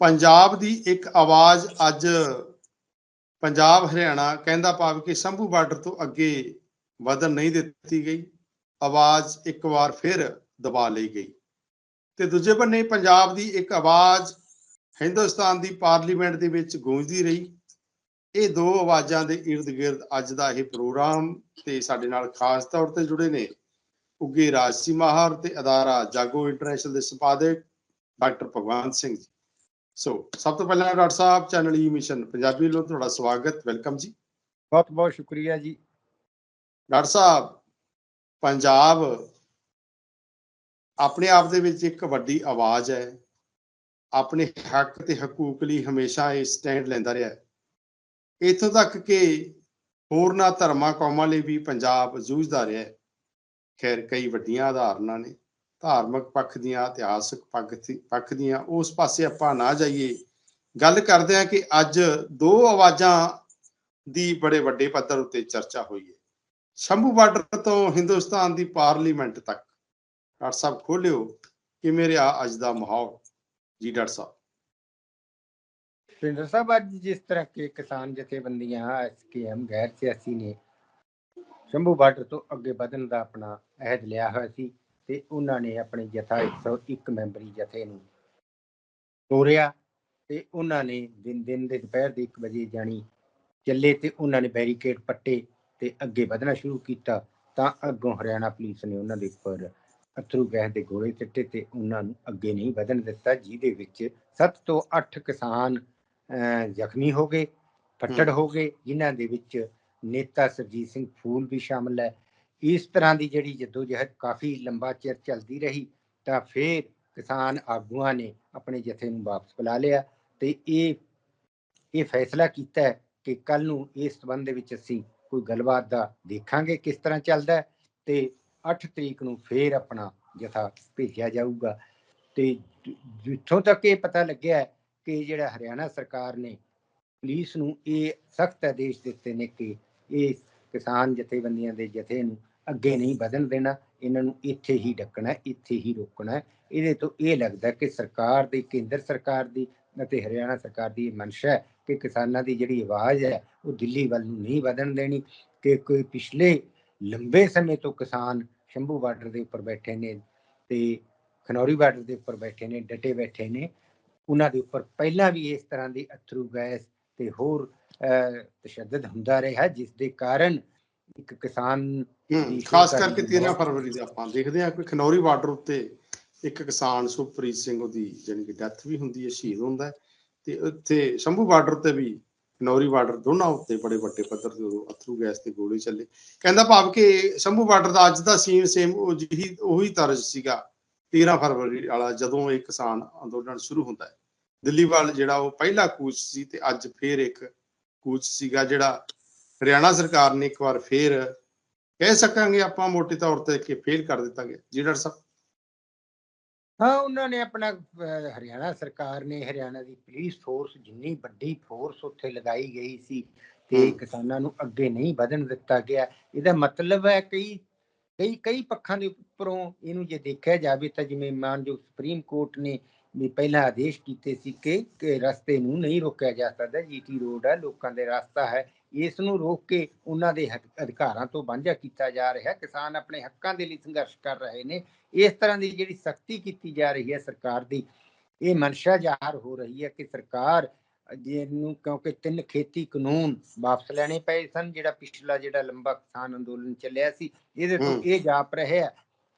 ਪੰਜਾਬ ਦੀ ਇੱਕ ਆਵਾਜ਼ ਅੱਜ ਪੰਜਾਬ, ਹਰਿਆਣਾ ਕਹਿੰਦਾ ਪਾਵ ਕਿ ਸੰਭੂ ਬਾਰਡਰ ਤੋਂ ਅੱਗੇ ਵਧਣ ਨਹੀਂ ਦਿੱਤੀ ਗਈ। ਆਵਾਜ਼ ਇੱਕ ਵਾਰ ਫਿਰ ਦਬਾ ਲਈ ਗਈ। ਤੇ ਦੂਜੇ ਬੰਨੇ ਪੰਜਾਬ ਦੀ ਇੱਕ ਆਵਾਜ਼ ਹਿੰਦੁਸਤਾਨ ਦੀ ਪਾਰਲੀਮੈਂਟ ਦੇ ਵਿੱਚ ਗੂੰਜਦੀ ਰਹੀ। ਇਹ ਦੋ ਆਵਾਜ਼ਾਂ ਦੇ ird ਗਿਰਦ ਅੱਜ ਦਾ ਇਹ ਪ੍ਰੋਗਰਾਮ ਤੇ ਸਾਡੇ ਨਾਲ ਖਾਸ ਤੌਰ ਤੇ ਜੁੜੇ ਨੇ ਉੱਗੇ ਰਾਜਸੀ ਮਾਹਰ ਤੇ ਅਦਾਰਾ ਜਾਗੋ ਇੰਟਰਨੈਸ਼ਨਲ ਦੇ ਸੰਪਾਦਕ ਡਾਕਟਰ ਭਗਵਾਨ ਸਿੰਘ ਜੀ। ਸੋ ਸਭ ਤੋਂ ਪਹਿਲਾਂ ਡਾਕਟਰ ਸਾਹਿਬ ਚੈਨਲ ਈ ਮਿਸ਼ਨ ਪੰਜਾਬੀ ਵੱਲੋਂ ਤੁਹਾਡਾ ਸਵਾਗਤ ਵੈਲਕਮ ਜੀ। ਬਹੁਤ ਬਹੁਤ ਸ਼ੁਕਰੀਆ ਜੀ। ਡਾਕਟਰ ਸਾਹਿਬ ਪੰਜਾਬ ਆਪਣੇ ਆਪ ਦੇ ਵਿੱਚ ਇੱਕ ਵੱਡੀ ਆਵਾਜ਼ ਹੈ। ਆਪਣੇ ਹੱਕ ਤੇ ਹਕੂਕ ਲਈ ਹਮੇਸ਼ਾ ਇਹ ਸਟੈਂਡ ਲੈਂਦਾ ਰਿਹਾ ਹੈ। ਇੱਥੋਂ ਤੱਕ ਕਿ ਹੋਰਨਾਂ ਧਰਮਾਂ ਕੌਮਾਂ ਲਈ ਵੀ ਪੰਜਾਬ ਜੂਝਦਾ ਰਿਹਾ ਹੈ। ਖੈਰ ਕਈ ਵੱਡੀਆਂ ਉਦਾਹਰਨਾਂ ਨੇ। ਧਾਰਮਿਕ ਪੱਖ ਦੀਆਂ, ਇਤਿਹਾਸਕ ਪੱਖ ਦੀਆਂ, ਉਸ ਪਾਸੇ ਆਪਾਂ ਨਾ ਜਾਈਏ। ਗੱਲ ਕਰਦੇ ਹਾਂ ਕਿ ਅੱਜ ਦੋ ਆਵਾਜ਼ਾਂ ਦੀ ਬੜੇ ਵੱਡੇ ਪੱਧਰ ਉੱਤੇ ਚਰਚਾ ਹੋਈ ਹੈ। ਸ਼ੰਭੂ ਬਾਰਡਰ ਤੋਂ ਹਿੰਦੁਸਤਾਨ ਦੀ ਪਾਰਲੀਮੈਂਟ ਤੱਕ। ਡਾਕਟਰ ਸਾਹਿਬ, ਖੋਲਿਓ ਕਿਵੇਂ ਰਿਹਾ ਅੱਜ ਦਾ ਮਾਹੌਲ। ਜੀ ਡਾਕਟਰ ਸਾਹਿਬ। ਪਿੰਦਰ ਸਾਹਿਬ, ਅੱਜ ਜਿਸ ਤਰ੍ਹਾਂ ਕਿ ਕਿਸਾਨ ਜਥੇਬੰਦੀਆਂ ਐਸਕੇਐਮ ਗੈਰ ਸਿਆਸੀ ਨੇ ਸ਼ੰਭੂ ਬਾਰਡਰ ਤੋਂ ਅੱਗੇ ਵਧਣ ਦਾ ਆਪਣਾ ਅਹਿਦ ਲਿਆ ਹੋਇਆ ਸੀ। ਤੇ ਉਹਨਾਂ ਨੇ ਆਪਣੇ ਜਥਾ 101 ਮੈਂਬਰੀ ਜਥੇ ਨੂੰ ਤੋਰਿਆ ਤੇ ਉਹਨਾਂ ਨੇ ਦਿਨ ਦਿਨ ਦੇ ਦੁਪਹਿਰ ਦੇ 1 ਵਜੇ ਜਾਣੀ ਚੱਲੇ ਤੇ ਉਹਨਾਂ ਨੇ ਬੈਰੀਕੇਡ ਪੱਟੇ ਤੇ ਅੱਗੇ ਵਧਣਾ ਸ਼ੁਰੂ ਕੀਤਾ ਤਾਂ ਅੱਗੋਂ ਹਰਿਆਣਾ ਪੁਲਿਸ ਨੇ ਉਹਨਾਂ ਦੇ ਉੱਪਰ ਅਥਰੂ ਗੈਸ ਦੇ ਗੋਲੇ ਸਿੱਟੇ ਤੇ ਉਹਨਾਂ ਨੂੰ ਅੱਗੇ ਨਹੀਂ ਵਧਣ ਦਿੱਤਾ ਜਿਹਦੇ ਵਿੱਚ 7 ਤੋਂ 8 ਕਿਸਾਨ ਜ਼ਖਮੀ ਹੋ ਗਏ ਫੱਟੜ। ਹੋ ਗਏ ਜਿਨ੍ਹਾਂ ਦੇ ਵਿੱਚ ਨੇਤਾ ਸਰਜੀਤ ਸਿੰਘ ਫੂਲ ਵੀ ਸ਼ਾਮਲ ਹੈ ਇਸ ਤਰ੍ਹਾਂ ਦੀ ਜਿਹੜੀ ਜਦੋਜਹਿਦ ਕਾਫੀ ਲੰਬਾ ਚਿਰ ਚੱਲਦੀ ਰਹੀ, ਤਾਂ ਫਿਰ ਕਿਸਾਨ ਆਗੂਆਂ ਨੇ ਆਪਣੇ ਜਥੇ ਨੂੰ ਵਾਪਸ ਬੁਲਾ ਲਿਆ ਤੇ ਇਹ ਇਹ ਫੈਸਲਾ ਕੀਤਾ ਕਿ ਕੱਲ ਨੂੰ ਇਸ ਸੰਬੰਧ ਦੇ ਵਿੱਚ ਅਸੀਂ ਕੋਈ ਗੱਲਬਾਤ ਦਾ ਦੇਖਾਂਗੇ ਕਿਸ ਤਰ੍ਹਾਂ ਚੱਲਦਾ ਹੈ ਤੇ 8 ਤਰੀਕ ਨੂੰ ਫੇਰ ਆਪਣਾ ਜਥਾ ਭੇਜਿਆ ਜਾਊਗਾ। ਤੇ ਜਿੱਥੋਂ ਤੱਕ ਇਹ ਪਤਾ ਲੱਗਿਆ ਕਿ ਜਿਹੜਾ ਹਰਿਆਣਾ ਸਰਕਾਰ ਨੇ ਪੁਲਿਸ ਨੂੰ ਇਹ ਸਖਤ ਆਦੇਸ਼ ਦਿੱਤੇ ਨੇ ਕਿ ਇਹ ਕਿਸਾਨ ਜਥੇਬੰਦੀਆਂ ਦੇ ਜਥੇ ਨੂੰ ਅੱਗੇ ਨਹੀਂ ਵਧਣ ਦੇਣਾ, ਇਹਨਾਂ ਨੂੰ ਇੱਥੇ ਹੀ ਡੱਕਣਾ, ਇੱਥੇ ਹੀ ਰੋਕਣਾ। ਇਹਦੇ ਤੋਂ ਇਹ ਲੱਗਦਾ ਕਿ ਸਰਕਾਰ ਦੀ, ਕੇਂਦਰ ਸਰਕਾਰ ਦੀ ਅਤੇ ਹਰਿਆਣਾ ਸਰਕਾਰ ਦੀ ਇਹ ਮਨਸ਼ਾ ਹੈ ਕਿ ਕਿਸਾਨਾਂ ਦੀ ਜਿਹੜੀ ਆਵਾਜ਼ ਹੈ, ਉਹ ਦਿੱਲੀ ਵੱਲ ਨੂੰ ਨਹੀਂ ਵਧਣ ਦੇਣੀ, ਕਿ ਕੋਈ ਪਿਛਲੇ ਲੰਬੇ ਸਮੇਂ ਤੋਂ ਕਿਸਾਨ ਸ਼ੰਭੂ ਬਾਰਡਰ ਦੇ ਉੱਪਰ ਬੈਠੇ ਨੇ ਤੇ ਖਨੌਰੀ ਬਾਰਡਰ ਦੇ ਉੱਪਰ ਬੈਠੇ ਨੇ, ਡਟੇ ਬੈਠੇ ਨੇ। ਉਹਨਾਂ ਦੇ ਉੱਪਰ ਪਹਿਲਾਂ ਵੀ ਇਸ ਤਰ੍ਹਾਂ ਦੀ ਅਥਰੂ ਗੈਸ ਤੇ ਹੋਰ ਤਸ਼ੱਦਦ ਹੁੰਦਾ ਰਿਹਾ, ਜਿਸ ਦੇ ਕਾਰਨ ਇੱਕ ਕਿਸਾਨ ਖਾਸ ਕਰਕੇ ਕਰਨੀ 13 ਬਹੁਤ- ਫਰਵਰੀ ਦੇ ਆਪਾਂ ਦੇਖਦੇ ਹਾਂ ਕਿ ਖਨੌਰੀ ਬਾਰਡਰ ਉੱਤੇ ਇੱਕ ਕਿਸਾਨ ਸੁਖਪ੍ਰੀਤ ਸਿੰਘ ਉਹਦੀ ਜਾਣੀ ਕਿ ਡੈਥ ਵੀ ਹੁੰਦੀ ਹੈ ਸ਼ਹੀਦ ਹੁੰਦਾ ਤੇ ਉੱਥੇ ਸ਼ੰਭੂ ਬਾਰਡਰ ਤੇ ਵੀ ਖਨੌਰੀ ਬਾਰਡਰ ਦੋਨਾਂ ਉੱਤੇ ਬੜੇ ਵੱਡੇ ਪੱਧਰ ਤੇ ਉਦੋਂ ਅਥਰੂ ਗੈਸ ਤੇ ਗੋਲੀ ਚੱਲੇ। ਕਹਿੰਦਾ ਭਾਵ ਕਿ ਸ਼ੰਭੂ ਬਾਰਡਰ ਦਾ ਅੱਜ ਦਾ ਸੀਨ ਸੇਮ ਉਹ ਜਿਹੀ ਉਹੀ ਤਰਜ਼ ਸੀਗਾ 13 ਫਰਵਰੀ ਵਾਲਾ ਜਦੋਂ ਇਹ ਕਿਸਾਨ ਅੰਦੋਲਨ ਸ਼ੁਰੂ ਹੁੰਦਾ ਹੈ। ਦਿੱਲੀ ਵੱਲ ਜਿਹੜਾ ਉਹ ਪਹਿਲਾ ਕੂਚ ਸੀ ਤੇ ਅੱਜ ਫੇਰ ਇੱਕ ਕੂਚ ਸੀਗਾ ਜਿਹੜਾ ਹਰਿਆਣਾ ਸਰਕਾਰ ਨੇ ਇੱਕ ਵਾਰ ਫੇਰ ਕਹਿ ਸਕਾਂਗੇ ਆਪਾਂ ਮੋਟੇ ਤੌਰ ਤੇ ਕਿ ਫੇਲ ਕਰ ਦਿੱਤਾ ਗਿਆ ਜੀ ਡਾਕਟਰ ਸਾਹਿਬ। ਹਾਂ ਉਹਨਾਂ ਨੇ ਆਪਣਾ ਹਰਿਆਣਾ ਸਰਕਾਰ ਨੇ ਹਰਿਆਣਾ ਦੀ ਪੁਲਿਸ ਫੋਰਸ ਜਿੰਨੀ ਵੱਡੀ ਫੋਰਸ ਉੱਥੇ ਲਗਾਈ ਗਈ ਸੀ ਤੇ। ਕਿਸਾਨਾਂ ਨੂੰ ਅੱਗੇ ਨਹੀਂ ਵਧਣ ਦਿੱਤਾ ਗਿਆ। ਇਹਦਾ ਮਤਲਬ ਹੈ ਕਈ ਕਈ ਕਈ ਪੱਖਾਂ ਦੇ ਉੱਪਰੋਂ ਇਹਨੂੰ ਜੇ ਦੇਖਿਆ ਜਾਵੇ ਤਾਂ ਜਿਵੇਂ ਮਾਨਯੋਗ ਸੁਪਰੀਮ ਕੋਰਟ ਨੇ ਵੀ ਪਹਿਲਾਂ ਆਦੇਸ਼ ਕੀਤੇ ਸੀ ਕਿ ਰਸਤੇ ਨੂੰ ਨਹੀਂ ਰੋਕਿਆ ਜਾ ਸਕਦਾ। ਜੀਟੀ ਰੋਡ ਹੈ ਲੋਕਾਂ ਦੇ ਰਸਤਾ ਹੈ। ਇਸ ਨੂੰ ਰੋਕ ਕੇ ਉਹਨਾਂ ਦੇ ਅਧਿਕਾਰਾਂ ਤੋਂ ਵਾਂਝਾ ਕੀਤਾ ਜਾ ਰਿਹਾ ਹੈ ਕਿਸਾਨ ਆਪਣੇ ਹੱਕਾਂ ਦੇ ਲਈ ਸੰਘਰਸ਼ ਕਰ ਰਹੇ ਨੇ ਇਸ ਤਰ੍ਹਾਂ ਦੀ ਜਿਹੜੀ ਸਖਤੀ ਕੀਤੀ ਜਾ ਰਹੀ ਹੈ ਸਰਕਾਰ ਦੀ ਇਹ ਮਨਸ਼ਾ ਜ਼ਾਹਰ ਹੋ ਰਹੀ ਹੈ ਕਿ ਸਰਕਾਰ ਜਿਹਨੂੰ ਕਿਉਂਕਿ ਤਿੰਨ ਖੇਤੀ ਕਾਨੂੰਨ ਵਾਪਸ ਲੈਣੇ ਪਏ ਸਨ ਜਿਹੜਾ ਪਿਛਲਾ ਜਿਹੜਾ ਲੰਬਾ ਕਿਸਾਨ ਅੰਦੋਲਨ ਚੱਲਿਆ ਸੀ ਇਹਦੇ ਤੋਂ। ਇਹ ਜਾਪ ਰਿਹਾ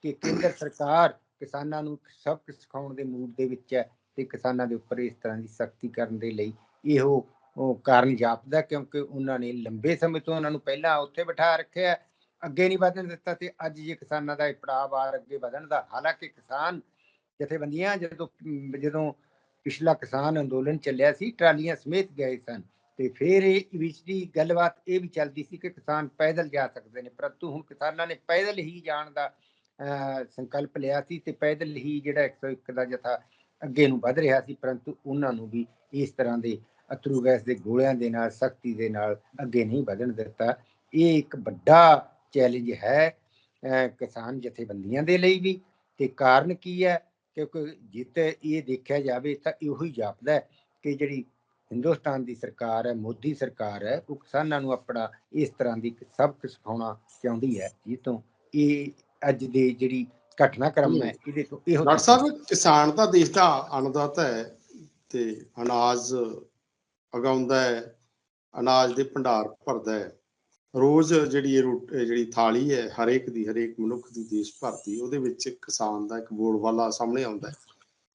ਕਿ ਕੇਂਦਰ ਸਰਕਾਰ ਕਿਸਾਨਾਂ ਨੂੰ ਸਬਕ ਸਿਖਾਉਣ ਦੇ ਮੂਡ ਦੇ ਵਿੱਚ ਹੈ ਤੇ ਕਿਸਾਨਾਂ ਦੇ ਉੱਪਰ ਇਸ ਤਰ੍ਹਾਂ ਦੀ ਸਖਤੀ ਕਰਨ ਦੇ ਲਈ ਇਹੋ ਉਹ ਕਾਰਨ ਜਾਪਦਾ ਕਿਉਂਕਿ ਉਹਨਾਂ ਨੇ ਲੰਬੇ ਸਮੇਂ ਤੋਂ ਉਹਨਾਂ ਨੂੰ ਪਹਿਲਾਂ ਉੱਥੇ ਬਿਠਾ ਰੱਖਿਆ ਅੱਗੇ ਨਹੀਂ ਵਧਣ ਦਿੱਤਾ ਤੇ ਅੱਜ ਜੇ ਕਿਸਾਨਾਂ ਦਾ ਇਹ ਪੜਾਅ ਅੱਗੇ ਵਧਣ ਦਾ ਹਾਲਾਂਕਿ ਕਿਸਾਨ ਜਥੇਬੰਦੀਆਂ ਜਦੋਂ ਜਦੋਂ ਪਿਛਲਾ ਕਿਸਾਨ ਅੰਦੋਲਨ ਚੱਲਿਆ ਸੀ ਟਰਾਲੀਆਂ ਸਮੇਤ ਗਏ ਸਨ ਤੇ ਫਿਰ ਇਹ ਵਿੱਚ ਦੀ ਗੱਲਬਾਤ ਇਹ ਵੀ ਚੱਲਦੀ ਸੀ ਕਿ ਕਿਸਾਨ ਪੈਦਲ ਜਾ ਸਕਦੇ ਨੇ ਪਰੰਤੂ ਹੁਣ ਕਿਸਾਨਾਂ ਨੇ ਪੈਦਲ ਹੀ ਜਾਣ ਦਾ ਅਹ, ਸੰਕਲਪ ਲਿਆ ਸੀ ਤੇ ਪੈਦਲ ਹੀ ਜਿਹੜਾ 101 ਦਾ ਜਥਾ ਅੱਗੇ ਨੂੰ ਵਧ ਰਿਹਾ ਸੀ ਪਰੰਤੂ ਉਹਨਾਂ ਨੂੰ ਵੀ ਇਸ ਤਰ੍ਹਾਂ ਦੇ ਅਥਰੂ ਗੈਸ ਦੇ ਗੋਲਿਆਂ ਦੇ ਨਾਲ, ਸਖਤੀ ਦੇ ਨਾਲ ਅੱਗੇ ਨਹੀਂ ਵਧਣ ਦਿੱਤਾ। ਇਹ ਇੱਕ ਵੱਡਾ ਚੈਲੰਜ ਹੈ ਕਿਸਾਨ ਜਥੇਬੰਦੀਆਂ ਦੇ ਲਈ ਵੀ। ਤੇ ਕਾਰਨ ਕੀ ਹੈ? ਕਿਉਂਕਿ ਜਿੱਤੇ ਇਹ ਦੇਖਿਆ ਜਾਵੇ ਤਾਂ ਇਹੋ ਹੀ ਜਾਪਦਾ ਹੈ ਕਿ ਜਿਹੜੀ ਹਿੰਦੁਸਤਾਨ ਦੀ ਸਰਕਾਰ ਹੈ, ਮੋਦੀ ਸਰਕਾਰ ਹੈ, ਉਹ ਕਿਸਾਨਾਂ ਨੂੰ ਆਪਣਾ ਇਸ ਤਰ੍ਹਾਂ ਦੀ ਸਬਕ ਸਿਖਾਉਣਾ ਚਾਹੁੰਦੀ ਹੈ। ਜਿਸ ਤੋਂ ਇਹ ਅੱਜ ਦੇ ਜਿਹੜੀ ਘਟਨਾਕ੍ਰਮ ਹੈ, ਇਹਦੇ ਤੋਂ ਇਹੋ ਡਾਕਟਰ ਸਾਹਿਬ, ਕਿਸਾਨ ਤਾਂ ਦੇਸ਼ ਦਾ ਅੰਨਦਾਤਾ ਹੈ ਤੇ ਅਨਾਜ ਉਗਾਉਂਦਾ ਹੈ, ਅਨਾਜ ਦੇ ਭੰਡਾਰ ਭਰਦਾ ਹੈ। ਰੋਜ਼ ਜਿਹੜੀ ਇਹ ਜਿਹੜੀ ਥਾਲੀ ਹੈ, ਹਰੇਕ ਦੀ, ਹਰੇਕ ਮਨੁੱਖ ਦੀ, ਦੇਸ਼ ਭਰ ਉਹਦੇ ਵਿੱਚ ਕਿਸਾਨ ਦਾ ਇੱਕ ਬੋੜ ਸਾਹਮਣੇ ਆਉਂਦਾ ਹੈ।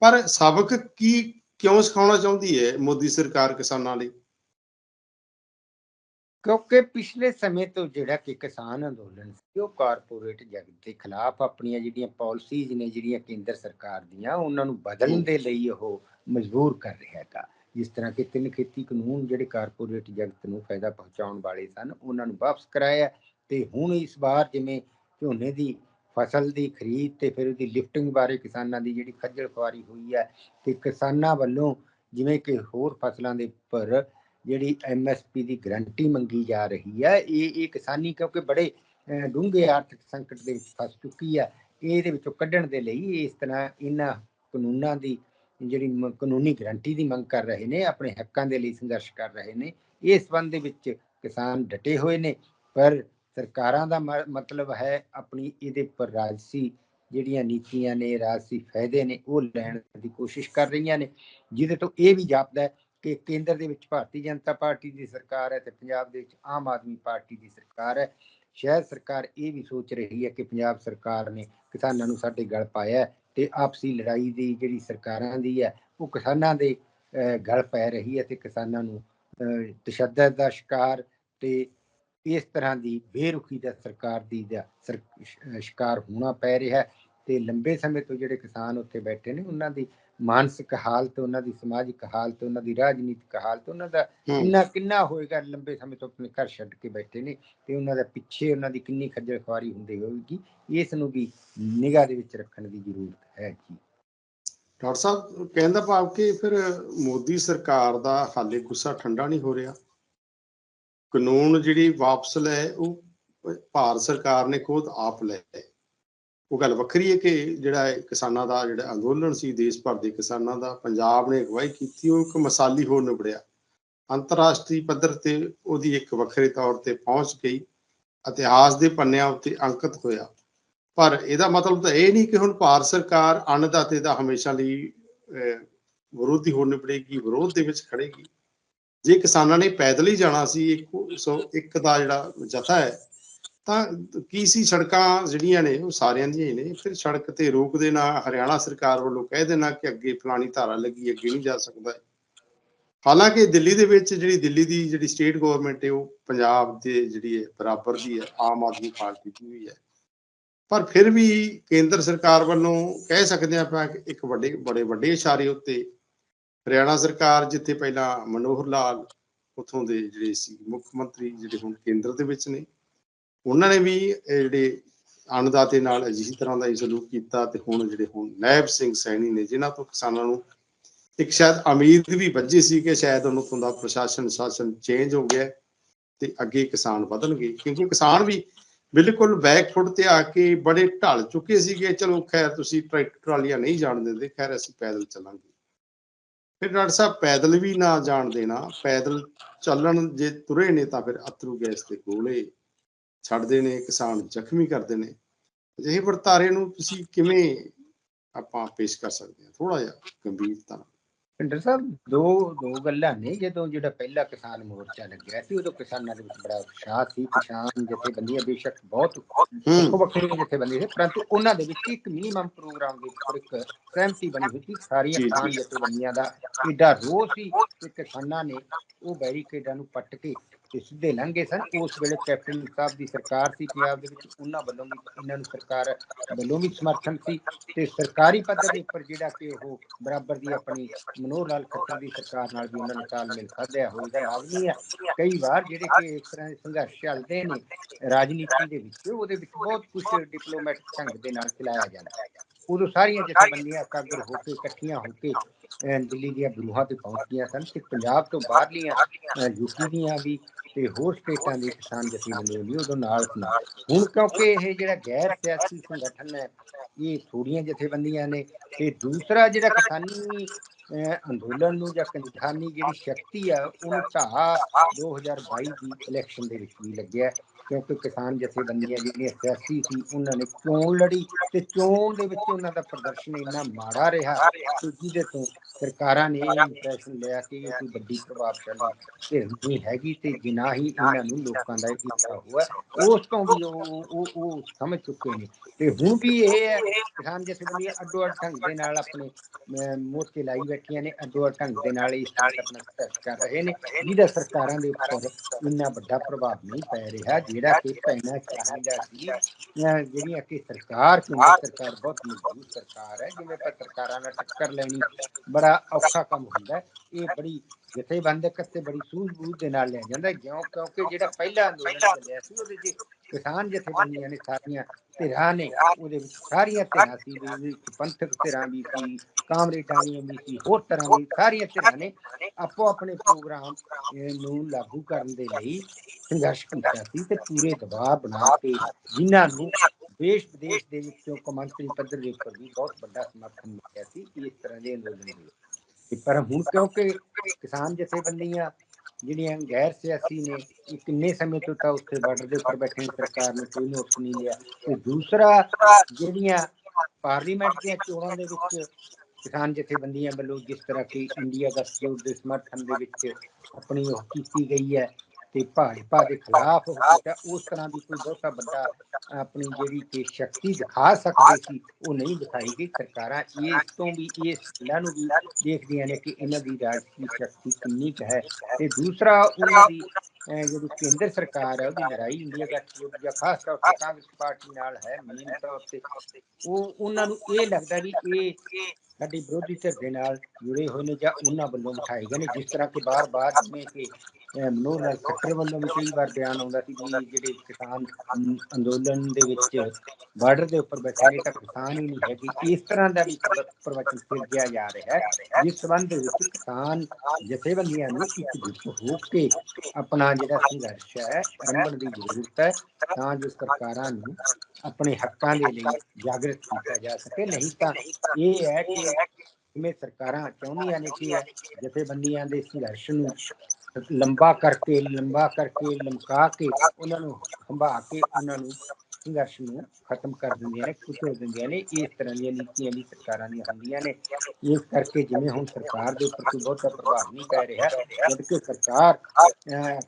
ਪਰ ਸਬਕ ਕੀ ਕਿਉਂ ਸਿਖਾਉਣਾ ਚਾਹੁੰਦੀ ਹੈ ਮੋਦੀ ਸਰਕਾਰ ਕਿਸਾਨਾਂ ਲਈ? ਕਿਉਂਕਿ ਪਿਛਲੇ ਸਮੇਂ ਤੋਂ ਜਿਹੜਾ ਕਿ ਕਿਸਾਨ ਅੰਦੋਲਨ ਸੀ, ਉਹ ਕਾਰਪੋਰੇਟ ਜਗਤ ਦੇ ਖਿਲਾਫ ਆਪਣੀਆਂ ਜਿਹੜੀਆਂ ਪਾਲਿਸੀਜ਼ ਨੇ, ਜਿਹੜੀਆਂ ਕੇਂਦਰ ਸਰਕਾਰ ਦੀਆਂ, ਉਹਨਾਂ ਨੂੰ ਬਦਲਣ ਦੇ ਲਈ ਉਹ ਮਜਬੂਰ ਕਰ ਰਿਹਾ ਹੈਗਾ। ਜਿਸ ਤਰ੍ਹਾਂ ਕਿ ਤਿੰਨ ਖੇਤੀ ਕਾਨੂੰਨ ਜਿਹੜੇ ਕਾਰਪੋਰੇਟ ਜਗਤ ਨੂੰ ਫਾਇਦਾ ਪਹੁੰਚਾਉਣ ਵਾਲੇ ਸਨ, ਉਹਨਾਂ ਨੂੰ ਵਾਪਸ ਕਰਾਇਆ ਤੇ ਹੁਣ ਇਸ ਵਾਰ ਜਿਵੇਂ ਝੋਨੇ ਦੀ ਫਸਲ ਦੀ ਖਰੀਦ ਤੇ ਫਿਰ ਉਹਦੀ ਲਿਫਟਿੰਗ ਬਾਰੇ ਕਿਸਾਨਾਂ ਦੀ ਜਿਹੜੀ ਖੱਜਲ ਖੁਆਰੀ ਹੋਈ ਹੈ ਤੇ ਕਿਸਾਨਾਂ ਵੱਲੋਂ ਜਿਵੇਂ ਕਿ ਹੋਰ ਫਸਲਾਂ ਦੇ ਉੱਪਰ ਜਿਹੜੀ ਐਮਐਸਪੀ ਦੀ ਗਰੰਟੀ ਮੰਗੀ ਜਾ ਰਹੀ ਹੈ, ਇਹ ਇਹ ਕਿਸਾਨੀ ਕਿਉਂਕਿ ਬੜੇ ਡੂੰਘੇ ਆਰਥਿਕ ਸੰਕਟ ਦੇ ਵਿੱਚ ਫਸ ਚੁੱਕੀ ਹੈ, ਇਹਦੇ ਵਿੱਚੋਂ ਕੱਢਣ ਦੇ ਲਈ ਇਸ ਤਰ੍ਹਾਂ ਇਹਨਾਂ ਕਾਨੂੰਨਾਂ ਦੀ ਜਿਹੜੀ ਕਾਨੂੰਨੀ ਗਰੰਟੀ ਦੀ ਮੰਗ ਕਰ ਰਹੇ ਨੇ, ਆਪਣੇ ਹੱਕਾਂ ਦੇ ਲਈ ਸੰਘਰਸ਼ ਕਰ ਰਹੇ ਨੇ, ਇਸ ਸੰਬੰਧ ਦੇ ਵਿੱਚ ਕਿਸਾਨ ਡਟੇ ਹੋਏ ਨੇ, ਪਰ ਸਰਕਾਰਾਂ ਦਾ ਮ- ਮਤਲਬ ਹੈ ਆਪਣੀ ਇਹਦੇ ਉੱਪਰ ਰਾਜਸੀ ਜਿਹੜੀਆਂ ਨੀਤੀਆਂ ਨੇ, ਰਾਜਸੀ ਫਾਇਦੇ ਨੇ, ਉਹ ਲੈਣ ਦੀ ਕੋਸ਼ਿਸ਼ ਕਰ ਰਹੀਆਂ ਨੇ। ਜਿਹਦੇ ਤੋਂ ਇਹ ਵੀ ਜਾਪਦਾ ਹੈ ਕਿ ਕੇਂਦਰ ਦੇ ਵਿੱਚ ਭਾਰਤੀ ਜਨਤਾ ਪਾਰਟੀ ਦੀ ਸਰਕਾਰ ਹੈ ਤੇ ਪੰਜਾਬ ਦੇ ਵਿੱਚ ਆਮ ਆਦਮੀ ਪਾਰਟੀ ਦੀ ਸਰਕਾਰ ਹੈ। ਸ਼ਾਇਦ ਸਰਕਾਰ ਇਹ ਵੀ ਸੋਚ ਰਹੀ ਹੈ ਕਿ ਪੰਜਾਬ ਸਰਕਾਰ ਨੇ ਕਿਸਾਨਾਂ ਨੂੰ ਸਾਡੇ ਗਲ ਪਾਇਆ ਤੇ ਆਪਸੀ ਲੜਾਈ ਦੀ ਜਿਹੜੀ ਸਰਕਾਰਾਂ ਦੀ ਹੈ ਉਹ ਕਿਸਾਨਾਂ ਦੇ ਗਲ ਪੈ ਰਹੀ ਹੈ ਤੇ ਕਿਸਾਨਾਂ ਨੂੰ ਅਹ, ਤਸ਼ੱਦਦ ਦਾ ਸ਼ਿਕਾਰ ਤੇ ਇਸ ਤਰ੍ਹਾਂ ਦੀ ਬੇਰੁਖੀ ਦਾ ਸਰਕਾਰ ਦੀ ਦਾ ਸਰ- ਸ਼ਿਕਾਰ ਹੋਣਾ ਪੈ ਰਿਹਾ ਤੇ ਲੰਬੇ ਸਮੇਂ ਤੋਂ ਜਿਹੜੇ ਕਿਸਾਨ ਉੱਥੇ ਬੈਠੇ ਨੇ ਉਹਨਾਂ ਦੀ ਮਾਨਸਿਕ ਹਾਲਤ ਉਹਨਾਂ ਦੀ ਸਮਾਜਿਕ ਹਾਲਤ ਉਹਨਾਂ ਦੀ ਰਾਜਨੀਤਿਕ ਹਾਲਤ ਉਹਨਾਂ ਦਾ ਕਿੰਨਾ ਕਿੰਨਾ ਹੋਏਗਾ ਲੰਬੇ ਸਮੇਂ ਤੋਂ ਆਪਣੇ ਘਰ ਛੱਡ ਕੇ ਬੈਠੇ ਨੇ ਤੇ ਉਹਨਾਂ ਦਾ ਪਿੱਛੇ ਉਹਨਾਂ ਦੀ ਕਿੰਨੀ ਖੱਜਲ ਖੁਆਰੀ ਹੁੰਦੀ ਹੋਵੇਗੀ ਇਸ ਨੂੰ ਵੀ ਨਿਗਾਹ ਦੇ ਵਿੱਚ ਰੱਖਣ ਦੀ ਜ਼ਰੂਰਤ ਹੈ ਜੀ। ਡਾਕਟਰ ਸਾਹਿਬ ਕਹਿੰਦਾ ਭਾਵ ਕਿ ਫਿਰ ਮੋਦੀ ਸਰਕਾਰ ਦਾ ਹਾਲੇ ਗੁੱਸਾ ਠੰਡਾ ਨਹੀਂ ਹੋ ਰਿਹਾ। ਕਾਨੂੰਨ ਜਿਹੜੀ ਵਾਪਸ ਲੈ ਉਹ ਭਾਰਤ ਸਰਕਾਰ ਨੇ ਖੁਦ ਆਪ ਲੈ। ਲਏ। ਉਹ ਗੱਲ ਵੱਖਰੀ ਹੈ ਕਿ ਜਿਹੜਾ ਇਹ ਕਿਸਾਨਾਂ ਦਾ ਜਿਹੜਾ ਅੰਦੋਲਨ ਸੀ ਦੇਸ਼ ਭਰ ਦੇ ਕਿਸਾਨਾਂ ਦਾ ਪੰਜਾਬ ਨੇ ਅਗਵਾਈ ਕੀਤੀ ਉਹ ਇੱਕ ਮਸਾਲੀ ਹੋ ਨਿਬੜਿਆ। ਅੰਤਰਰਾਸ਼ਟਰੀ ਪੱਧਰ ਤੇ ਉਹਦੀ ਇੱਕ ਵੱਖਰੇ ਤੌਰ ਤੇ ਪਹੁੰਚ ਗਈ ਇਤਿਹਾਸ ਦੇ ਪੰਨਿਆਂ ਉੱਤੇ ਅੰਕਿਤ ਹੋਇਆ। ਪਰ ਇਹਦਾ ਮਤਲਬ ਤਾਂ ਇਹ ਨਹੀਂ ਕਿ ਹੁਣ ਭਾਰਤ ਸਰਕਾਰ ਅੰਨਦਾਤੇ ਦਾ ਹਮੇਸ਼ਾ ਲਈ ਅਹ, ਵਿਰੋਧੀ ਹੋ ਨਿਬੜੇਗੀ ਵਿਰੋਧ ਦੇ ਵਿੱਚ ਖੜੇਗੀ ਜੇ ਕਿਸਾਨਾਂ ਨੇ ਪੈਦਲ ਹੀ ਜਾਣਾ ਸੀ 101 ਦਾ ਜਿਹੜਾ ਜਥਾ ਹੈ ਤਾਂ ਕੀ ਸੀ? ਸੜਕਾਂ ਜਿਹੜੀਆਂ ਨੇ, ਉਹ ਸਾਰਿਆਂ ਦੀਆਂ ਹੀ ਨੇ। ਫਿਰ ਸੜਕ ਤੇ ਰੋਕ ਦੇਣਾ, ਹਰਿਆਣਾ ਸਰਕਾਰ ਵੱਲੋਂ ਕਹਿ ਦੇਣਾ ਕਿ ਅੱਗੇ ਫਲਾਣੀ ਧਾਰਾ ਲੱਗੀ, ਅੱਗੇ ਨਹੀਂ ਜਾ ਸਕਦਾ। ਹਾਲਾਂਕਿ ਦਿੱਲੀ ਦੇ ਵਿੱਚ ਜਿਹੜੀ ਦਿੱਲੀ ਦੀ ਜਿਹੜੀ ਸਟੇਟ ਗਵਰਨਮੈਂਟ ਹੈ, ਉਹ ਪੰਜਾਬ ਦੇ ਜਿਹੜੀ ਹੈ, ਬਰਾਬਰ ਦੀ ਹੈ, ਆਮ ਆਦਮੀ ਪਾਰਟੀ ਦੀ ਵੀ ਹੈ। ਪਰ ਫਿਰ ਵੀ ਕੇਂਦਰ ਸਰਕਾਰ ਵੱਲੋਂ ਕਹਿ ਸਕਦੇ ਆਪਾਂ ਕਿ ਇੱਕ ਵੱਡੇ, ਬੜੇ ਵੱਡੇ ਇਸ਼ਾਰੇ ਉੱਤੇ ਹਰਿਆਣਾ ਸਰਕਾਰ, ਜਿੱਥੇ ਪਹਿਲਾਂ ਮਨੋਹਰ ਲਾਲ ਉਥੋਂ ਦੇ ਜਿਹੜੇ ਸੀ ਮੁੱਖ ਮੰਤਰੀ, ਜਿਹੜੇ ਹੁਣ ਕੇਂਦਰ ਦੇ ਵਿੱਚ ਨੇ ਉਹਨਾਂ ਨੇ ਵੀ ਜਿਹੜੇ ਅੰਨਦਾਤੇ ਨਾਲ ਅਜਿਹੀ ਤਰ੍ਹਾਂ ਦਾ ਸਲੂਕ ਕੀਤਾ ਤੇ ਹੁਣ ਜਿਹੜੇ ਹੁਣ ਨਾਇਬ ਸਿੰਘ ਸੈਣੀ ਨੇ, ਜਿਨ੍ਹਾਂ ਤੋਂ ਕਿਸਾਨਾਂ ਨੂੰ ਇੱਕ ਸ਼ਾਇਦ ਉਮੀਦ ਵੀ ਵੱਜੀ ਸੀ ਕਿ ਸ਼ਾਇਦ ਉਹਨਾਂ ਤੋਂ ਦਾ ਪ੍ਰਸ਼ਾਸਨ ਸ਼ਾਸਨ ਚੇਂਜ ਹੋ ਗਿਆ ਤੇ ਅੱਗੇ ਕਿਸਾਨ ਵਧਣਗੇ, ਕਿਉਂਕਿ ਕਿਸਾਨ ਵੀ ਬਿਲਕੁਲ ਬੈਕਫੁੱਟ ਤੇ ਆ ਕੇ ਬੜੇ ਢਲ ਚੁੱਕੇ ਸੀਗੇ, ਚਲੋ ਖੈਰ ਤੁਸੀਂ ਟਰੈਕਟਰ ਟਰਾਲੀਆਂ ਨਹੀਂ ਜਾਣ ਦਿੰਦੇ, ਖੈਰ ਅਸੀਂ ਪੈਦਲ ਚੱਲਾਂਗੇ। ਫਿਰ ਡਾਕਟਰ ਸਾਹਿਬ ਪੈਦਲ ਵੀ ਨਾ ਜਾਣ ਦੇਣਾ, ਪੈਦਲ ਚੱਲਣ ਜੇ ਤੁਰੇ ਨੇ ਤਾਂ ਫਿਰ ਅਤਰੂ ਗੈਸ ਦੇ ਗੋਲੇ। ਛੱਡਦੇ ਨੇ ਕਿਸਾਨ ਜ਼ਖਮੀ ਕਰਦੇ ਨੇ। ਅਜਿਹੇ ਵਰਤਾਰੇ ਨੂੰ ਤੁਸੀਂ ਕਿਵੇਂ ਆਪਾਂ ਪੇਸ਼ ਕਰ ਸਕਦੇ ਹਾਂ? ਥੋੜਾ ਜਿਹਾ ਗੰਭੀਰਤਾ ਨਾਲ ਪਿੰਡਰ ਸਾਹਿਬ ਦੋ ਦੋ ਗੱਲਾਂ ਨੇ। ਜਦੋਂ ਜਿਹੜਾ ਪਹਿਲਾ ਕਿਸਾਨ ਮੋਰਚਾ ਲੱਗਿਆ ਸੀ ਉਦੋਂ ਕਿਸਾਨਾਂ ਦੇ ਵਿੱਚ ਬੜਾ ਉਤਸ਼ਾਹ ਸੀ। ਕਿਸਾਨ ਜਥੇਬੰਦੀਆਂ ਬੇਸ਼ੱਕ ਬਹੁਤ ਵੱਖੋ ਵੱਖਰੀਆਂ ਜਥੇਬੰਦੀਆਂ ਸੀ ਪਰੰਤੂ ਉਹਨਾਂ ਦੇ ਵਿੱਚ ਇੱਕ ਮਿਨੀਮਮ ਪ੍ਰੋਗਰਾਮ ਦੇ ਉੱਪਰ ਇੱਕ ਸਹਿਮਤੀ ਬਣੀ ਹੋਈ ਸੀ। ਸਾਰੀਆਂ। ਕਿਸਾਨ ਜਥੇਬੰਦੀਆਂ ਦਾ ਏਡਾ ਰੋਹ ਸੀ ਕਿ ਕਿਸਾਨਾਂ ਨੇ ਉਹ ਬੈਰੀਕੇਡਾਂ ਨੂੰ ਪੱਟ ਕੇ ਤੇ ਸਿੱਧੇ ਲੰਘੇ ਸਨ। ਉਸ ਵੇਲੇ ਕੈਪਟਨ ਸਾਹਿਬ ਦੀ ਸਰਕਾਰ ਸੀ, ਪੰਜਾਬ ਦੇ ਵਿੱਚ ਉਹਨਾਂ ਵੱਲੋਂ ਵੀ, ਇਹਨਾਂ ਨੂੰ ਸਰਕਾਰ ਵੱਲੋਂ ਵੀ ਸਮਰਥਨ ਸੀ ਤੇ ਸਰਕਾਰੀ ਪੱਧਰ ਦੇ ਉੱਪਰ ਜਿਹੜਾ ਕਿ ਉਹ ਬਰਾਬਰ ਦੀ ਆਪਣੀ ਮਨੋਹਰ ਲਾਲ ਖੱਟਰ ਦੀ ਸਰਕਾਰ ਨਾਲ ਵੀ ਉਹਨਾਂ ਨੇ ਤਾਲਮੇਲ ਸਾਧਿਆ ਹੋਏਗਾ ਲਾਜ਼ਮੀ ਹੈ ਕਈ ਵਾਰ ਜਿਹੜੇ ਕਿ ਇਸ ਤਰ੍ਹਾਂ ਦੇ ਸੰਘਰਸ਼ ਚੱਲਦੇ ਨੇ ਰਾਜਨੀਤੀ ਦੇ ਵਿੱਚ, ਉਹਦੇ ਵਿੱਚ ਬਹੁਤ ਕੁਝ ਡਿਪਲੋਮੈਟਿਕ ਢੰਗ ਦੇ ਨਾਲ ਚਲਾਇਆ ਜਾਂਦਾ ਹੈ। ਉਦੋਂ ਸਾਰੀਆਂ ਜਥੇਬੰਦੀਆਂ ਇਕਾਗਰ ਹੋ ਕੇ, ਇਕੱਠੀਆਂ ਹੋ ਕੇ ਦਿੱਲੀ ਦੀਆਂ ਬਰੂਹਾਂ ਤੇ ਪਹੁੰਚ ਗਈਆਂ ਸਨ ਤੇ ਪੰਜਾਬ ਤੋਂ ਬਾਹਰਲੀਆਂ ਯੂਪੀ ਦੀਆਂ ਵੀ ਤੇ ਹੋਰ ਸਟੇਟਾਂ ਦੇ ਕਿਸਾਨ ਜਥੇਬੰਦੀਆਂ ਵੀ ਉਦੋਂ ਨਾਲ ਸੀ। ਹੁਣ ਕਿਉਂਕਿ ਇਹ ਜਿਹੜਾ ਗੈਰ ਸਿਆਸੀ ਸੰਗਠਨ ਹੈ, ਇਹ ਥੋੜੀਆਂ ਜਥੇਬੰਦੀਆਂ ਨੇ ਤੇ ਦੂਸਰਾ ਜਿਹੜਾ ਕਿਸਾਨੀ ਅੰਦੋਲਨ ਨੂੰ ਜਾਂ ਕਿਸਾਨੀ ਜਿਹੜੀ ਸ਼ਕਤੀ ਆ ਉਹਨੂੰ ਢਾਹ 2022 ਦੀ ਇਲੈਕਸ਼ਨ ਦੇ ਵਿੱਚ ਵੀ ਲੱਗਿਆ ਕਿਉਂਕਿ ਕਿਸਾਨ ਜਥੇਬੰਦੀਆਂ ਜਿਹੜੀਆਂ ਸਿਆਸੀ ਸੀ ਉਹਨਾਂ ਨੇ ਚੋਣ ਲੜੀ ਤੇ ਚੋਣ ਦੇ ਵਿੱਚ ਉਹਨਾਂ ਦਾ ਪ੍ਰਦਰਸ਼ਨ ਇੰਨਾ ਮਾੜਾ ਰਿਹਾ ਕਿ ਜਿਹਦੇ ਤੋਂ ਸਰਕਾਰਾਂ ਨੇ ਇਹ ਇੰਪ੍ਰੈਸ਼ਨ ਲਿਆ ਕਿ ਇਹ ਕੋਈ ਵੱਡੀ ਪ੍ਰਭਾਵਸ਼ਾਲੀ ਧਿਰ ਨਹੀਂ ਹੈਗੀ ਤੇ ਜਿਨਾ ਹੀ ਇਹਨਾਂ ਨੂੰ ਲੋਕਾਂ ਦਾ ਹਿੱਸਾ ਹੋਇਆ ਉਸ ਤੋਂ ਵੀ ਉਹ ਉਹ ਸਮਝ ਚੁੱਕੇ ਨੇ। ਤੇ ਹੁਣ ਵੀ ਇਹ ਹੈ ਕਿਸਾਨ ਜਥੇਬੰਦੀਆਂ ਅੱਡੋ ਅੱਡ ਢੰਗ ਦੇ ਨਾਲ ਆਪਣੇ ਅਮ, ਮੋਰਚੇ ਲਾਈ ਬੈਠੀਆਂ ਨੇ ਅੱਡੋ ਢੰਗ ਦੇ ਨਾਲ ਇਸ ਨਾਲ ਆਪਣਾ ਸੰਘਰਸ਼ ਕਰ ਰਹੇ ਨੇ। ਜਿਹਦਾ ਸਰਕਾਰਾਂ ਦੇ ਉੱਪਰ ਇੰਨਾ ਵੱਡਾ ਪ੍ਰਭਾਵ ਨਹੀਂ ਪੈ ਰਿਹਾ, ਜਿਹੜਾ ਕਿ ਪੈਣਾ ਚਾਹੀਦਾ ਸੀ। ਅਹ ਕਿ ਸਰਕਾਰ, ਕੇਂਦਰ ਸਰਕਾਰ, ਬਹੁਤ ਮਜ਼ਬੂਤ ਸਰਕਾਰ ਹੈ, ਜਿਵੇਂ ਆਪਾਂ ਸਰਕਾਰਾਂ ਨਾਲ ਟੱਕਰ ਲੈਣੀ, ਬੜਾ ਔਖਾ ਕੰਮ ਹੁੰਦਾ। ਇਹ ਬੜੀ ਜਥੇਬੰਦਕ ਤੇ ਬੜੀ ਸੂਝ-ਬੂਝ ਦੇ ਨਾਲ ਲਿਆ ਜਾਂਦਾ ਕਿਉਂ ਕਿਉਂਕਿ ਜਿਹੜਾ ਪਹਿਲਾ ਅੰਦੋਲਨ ਚੱਲਿਆ ਸੀ, ਉਹਦੇ 'ਚ ਕਿਸਾਨ ਜਥੇਬੰਦੀਆਂ ਨੇ ਸਾਰੀਆਂ ਧਿਰਾਂ ਨੇ ਉਹਦੇ ਵਿੱਚ ਸਾਰੀਆਂ ਧਿਰਾਂ ਸੀ ਉਹਦੇ ਵਿੱਚ ਪੰਥਕ ਧਿਰਾਂ ਵੀ ਸੀ ਕਾਮਰੇਡਾਂ ਦੀਆਂ ਵੀ ਸੀ ਹੋਰ ਤਰ੍ਹਾਂ ਦੀ ਸਾਰੀਆਂ ਧਿਰਾਂ ਨੇ ਆਪੋ ਆਪਣੇ ਪ੍ਰੋਗਰਾਮ ਨੂੰ ਲਾਗੂ ਕਰਨ ਦੇ ਲਈ ਸੰਘਰਸ਼ ਕੀਤਾ ਸੀ ਤੇ ਪੂਰੇ ਦਬਾਅ ਬਣਾ ਕੇ ਜਿਨ੍ਹਾਂ ਨੂੰ ਦੇਸ਼ ਵਿਦੇਸ਼ ਦੇ ਵਿੱਚੋਂ ਕੌਮਾਂਤਰੀ ਪੱਧਰ ਦੇ ਉੱਪਰ ਵੀ ਬਹੁਤ ਵੱਡਾ ਸਮਰਥਨ ਮਿਲਿਆ ਸੀ ਇਸ ਤਰ੍ਹਾਂ ਦੇ ਅੰਦੋਲਨ ਦੇ ਪਰ ਹੁਣ ਕਿਉਂਕਿ ਕਿਸਾਨ ਜਥੇਬੰਦੀਆਂ ਜਿਹੜੀਆਂ ਗੈਰ ਸਿਆਸੀ ਨੇ, ਇਹ ਕਿੰਨੇ ਸਮੇਂ ਤੋਂ ਤਾਂ ਉੱਥੇ ਬਾਰਡਰ ਦੇ ਉੱਪਰ ਬੈਠੇ ਸਰਕਾਰ ਨੇ, ਕੋਈ ਨੋਟਿਸ ਨਹੀਂ ਲਿਆ। ਤੇ ਦੂਸਰਾ, ਜਿਹੜੀਆਂ ਪਾਰਲੀਮੈਂਟ ਦੀਆਂ ਚੋਣਾਂ ਦੇ ਵਿੱਚ ਕਿਸਾਨ ਜਥੇਬੰਦੀਆਂ ਵੱਲੋਂ ਜਿਸ ਤਰ੍ਹਾਂ ਕਿ ਇੰਡੀਆ ਦਾ ਸਹਿਯੋਗ ਦੇ ਸਮਰਥਨ ਦੇ ਵਿੱਚ ਆਪਣੀ ਉਹ ਕੀਤੀ ਗਈ ਹੈ ਤੇ ਭਾਜਪਾ ਦੇ ਖਿਲਾਫ ਉਹ ਉਸ ਤਰ੍ਹਾਂ ਦੀ ਕੋਈ ਬਹੁਤਾ ਵੱਡਾ, ਆਪਣੀ ਜਿਹੜੀ ਕਿ ਸ਼ਕਤੀ ਦਿਖਾ ਸਕਦੇ ਸੀ, ਉਹ ਨਹੀਂ ਦਿਖਾਈ ਗਈ। ਸਰਕਾਰਾਂ ਇਸ ਤੋਂ ਵੀ, ਇਸ ਗੱਲਾਂ ਨੂੰ ਵੀ ਦੇਖਦੀਆਂ ਨੇ ਕਿ ਇਹਨਾਂ ਦੀ ਰਾਜਸੀ ਸ਼ਕਤੀ ਕਿੰਨੀ ਕੁ ਹੈ। ਤੇ ਦੂਸਰਾ ਉਹਨਾਂ ਦੀ ਜਿਹੜੀ ਕੇਂਦਰ ਸਰਕਾਰ ਹੈ, ਉਹਦੀ ਲੜਾਈ ਇੰਡੀਆ ਦਾ ਜਾਂ ਖਾਸ ਤੌਰ ਤੇ ਕਾਂਗਰਸ ਪਾਰਟੀ ਨਾਲ ਹੈ, ਮੇਨ ਤੌਰ ਤੇ। ਉਹ, ਉਹਨਾਂ ਨੂੰ ਇਹ ਲੱਗਦਾ ਵੀ ਇਹ ਸਾਡੇ ਵਿਰੋਧੀ ਧਿਰ ਦੇ ਨਾਲ ਜੁੜੇ ਹੋਏ ਨੇ ਜਾਂ ਉਹਨਾਂ ਵੱਲੋਂ ਉਠਾਏ ਗਏ ਨੇ, ਜਿਸ ਤਰ੍ਹਾਂ ਕਿ ਬਾਰ-ਬਾਰ ਜਿਵੇਂ ਕਿ ਮਨੋਹਰ ਲਾਲ ਖੱਟਰ ਵੱਲੋਂ ਵੀ ਕਈ ਵਾਰ ਬਿਆਨ ਆਉਂਦਾ ਸੀ ਵੀ ਜਿਹੜੇ ਕਿਸਾਨ ਅੰਦੋਲਨ ਦੇ ਵਿੱਚ ਬਾਰਡਰ ਦੇ ਉੱਪਰ ਬੈਠੇ ਨੇ ਤਾਂ ਕਿਸਾਨ ਹੀ ਨਹੀਂ ਹੈਗੇ ਇਸ ਤਰ੍ਹਾਂ ਦਾ ਵੀ ਪ੍ਰਵਚਨ ਸਿਰਜਿਆ ਜਾ ਰਿਹਾ ਹੈ, ਜਿਸ ਸੰਬੰਧ ਵਿੱਚ ਕਿਸਾਨ ਜਥੇਬੰਦੀਆਂ ਨੂੰ ਇਕਜੁੱਟ ਹੋ ਕੇ ਆਪਣਾ ਜਿਹੜਾ ਸੰਘਰਸ਼ ਹੈ, ਰੰਭਣ ਦੀ ਜ਼ਰੂਰਤ ਹੈ, ਤਾਂ ਜੋ ਸਰਕਾਰਾਂ ਨੂੰ ਆਪਣੇ ਹੱਕਾਂ ਦੇ ਲਈ ਜਾਗਰਤ ਕੀਤਾ ਜਾ ਸਕੇ। ਨਹੀਂ ਤਾਂ ਇਹ ਹੈ ਕਿ ਜਿਵੇਂ ਸਰਕਾਰਾਂ ਚਾਹੁੰਦੀਆਂ ਨੇ ਕਿ ਜਥੇਬੰਦੀਆਂ ਦੇ ਸੰਘਰਸ਼ ਨੂੰ ਲੰਬਾ ਕਰਕੇ ਲੰਬਾ ਕਰਕੇ, ਲਮਕਾ ਕੇ ਉਹਨਾਂ ਨੂੰ ਹੰਭਾ ਕੇ ਉਹਨਾਂ ਨੂੰ ਸੰਘਰਸ਼ ਨੂੰ ਖਤਮ ਕਰ ਦਿੰਦੀਆਂ ਨੇ ਕੁਚਲ ਦਿੰਦੀਆਂ ਨੇ। ਇਸ ਤਰ੍ਹਾਂ ਦੀਆਂ ਨੀਤੀਆਂ ਵੀ ਸਰਕਾਰਾਂ ਦੀਆਂ ਹੁੰਦੀਆਂ ਨੇ। ਇਸ ਕਰਕੇ ਜਿਵੇਂ ਹੁਣ ਸਰਕਾਰ ਦੇ ਉੱਪਰ ਕੋਈ ਬਹੁਤਾ ਪ੍ਰਭਾਵ ਨਹੀਂ ਪੈ ਰਿਹਾ ਜਦ ਕਿ ਸਰਕਾਰ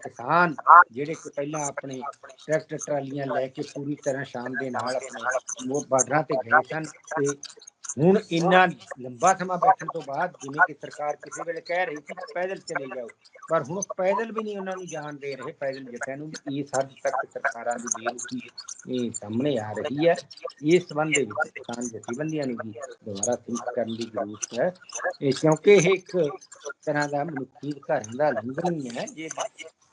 ਕਿਸਾਨ ਜਿਹੜੇ ਕਿ ਪਹਿਲਾਂ ਆਪਣੇ ਟਰੈਕਟਰ ਟਰਾਲੀਆਂ ਲੈ ਕੇ ਪੂਰੀ ਤਰ੍ਹਾਂ ਸ਼ਾਮ ਦੇ ਨਾਲ ਆਪਣੇ ਉਹ ਬਾਰਡਰਾਂ ਤੇ ਗਏ ਸਨ ਤੇ ਹੁਣ ਇੰਨਾ ਲੰਬਾ ਸਮਾਂ ਬੈਠਣ ਤੋਂ ਬਾਅਦ ਜਿਵੇਂ ਕਿ ਸਰਕਾਰ ਕਿਸੇ ਵੇਲੇ ਕਹਿ ਰਹੀ ਸੀ ਪੈਦਲ ਚਲੇ ਜਾਓ, ਪਰ ਹੁਣ ਪੈਦਲ ਵੀ ਨਹੀਂ ਉਹਨਾਂ ਨੂੰ ਜਾਣ ਦੇ ਰਹੇ, ਪੈਦਲ ਜਥਿਆਂ ਨੂੰ ਵੀ ਇਸ ਹੱਦ ਤੱਕ ਸਰਕਾਰਾਂ ਦੀ ਬੇਰੁਖੀ ਇਹ ਸਾਹਮਣੇ ਆ ਰਹੀ ਹੈ। ਇਸ ਸੰਬੰਧ ਦੇ ਵਿੱਚ ਕਿਸਾਨ ਜਥੇਬੰਦੀਆਂ ਨੂੰ ਵੀ ਦੁਬਾਰਾ think ਕਰਨ ਦੀ ਜ਼ਰੂਰਤ ਹੈ। ਇਹ ਕਿਉਂਕਿ ਇਹ ਇੱਕ ਤਰ੍ਹਾਂ ਦਾ ਮਨੁੱਖੀ ਅਧਿਕਾਰਾਂ ਦਾ ਲੰਘਣ ਹੀ ਹੈ ਜੇ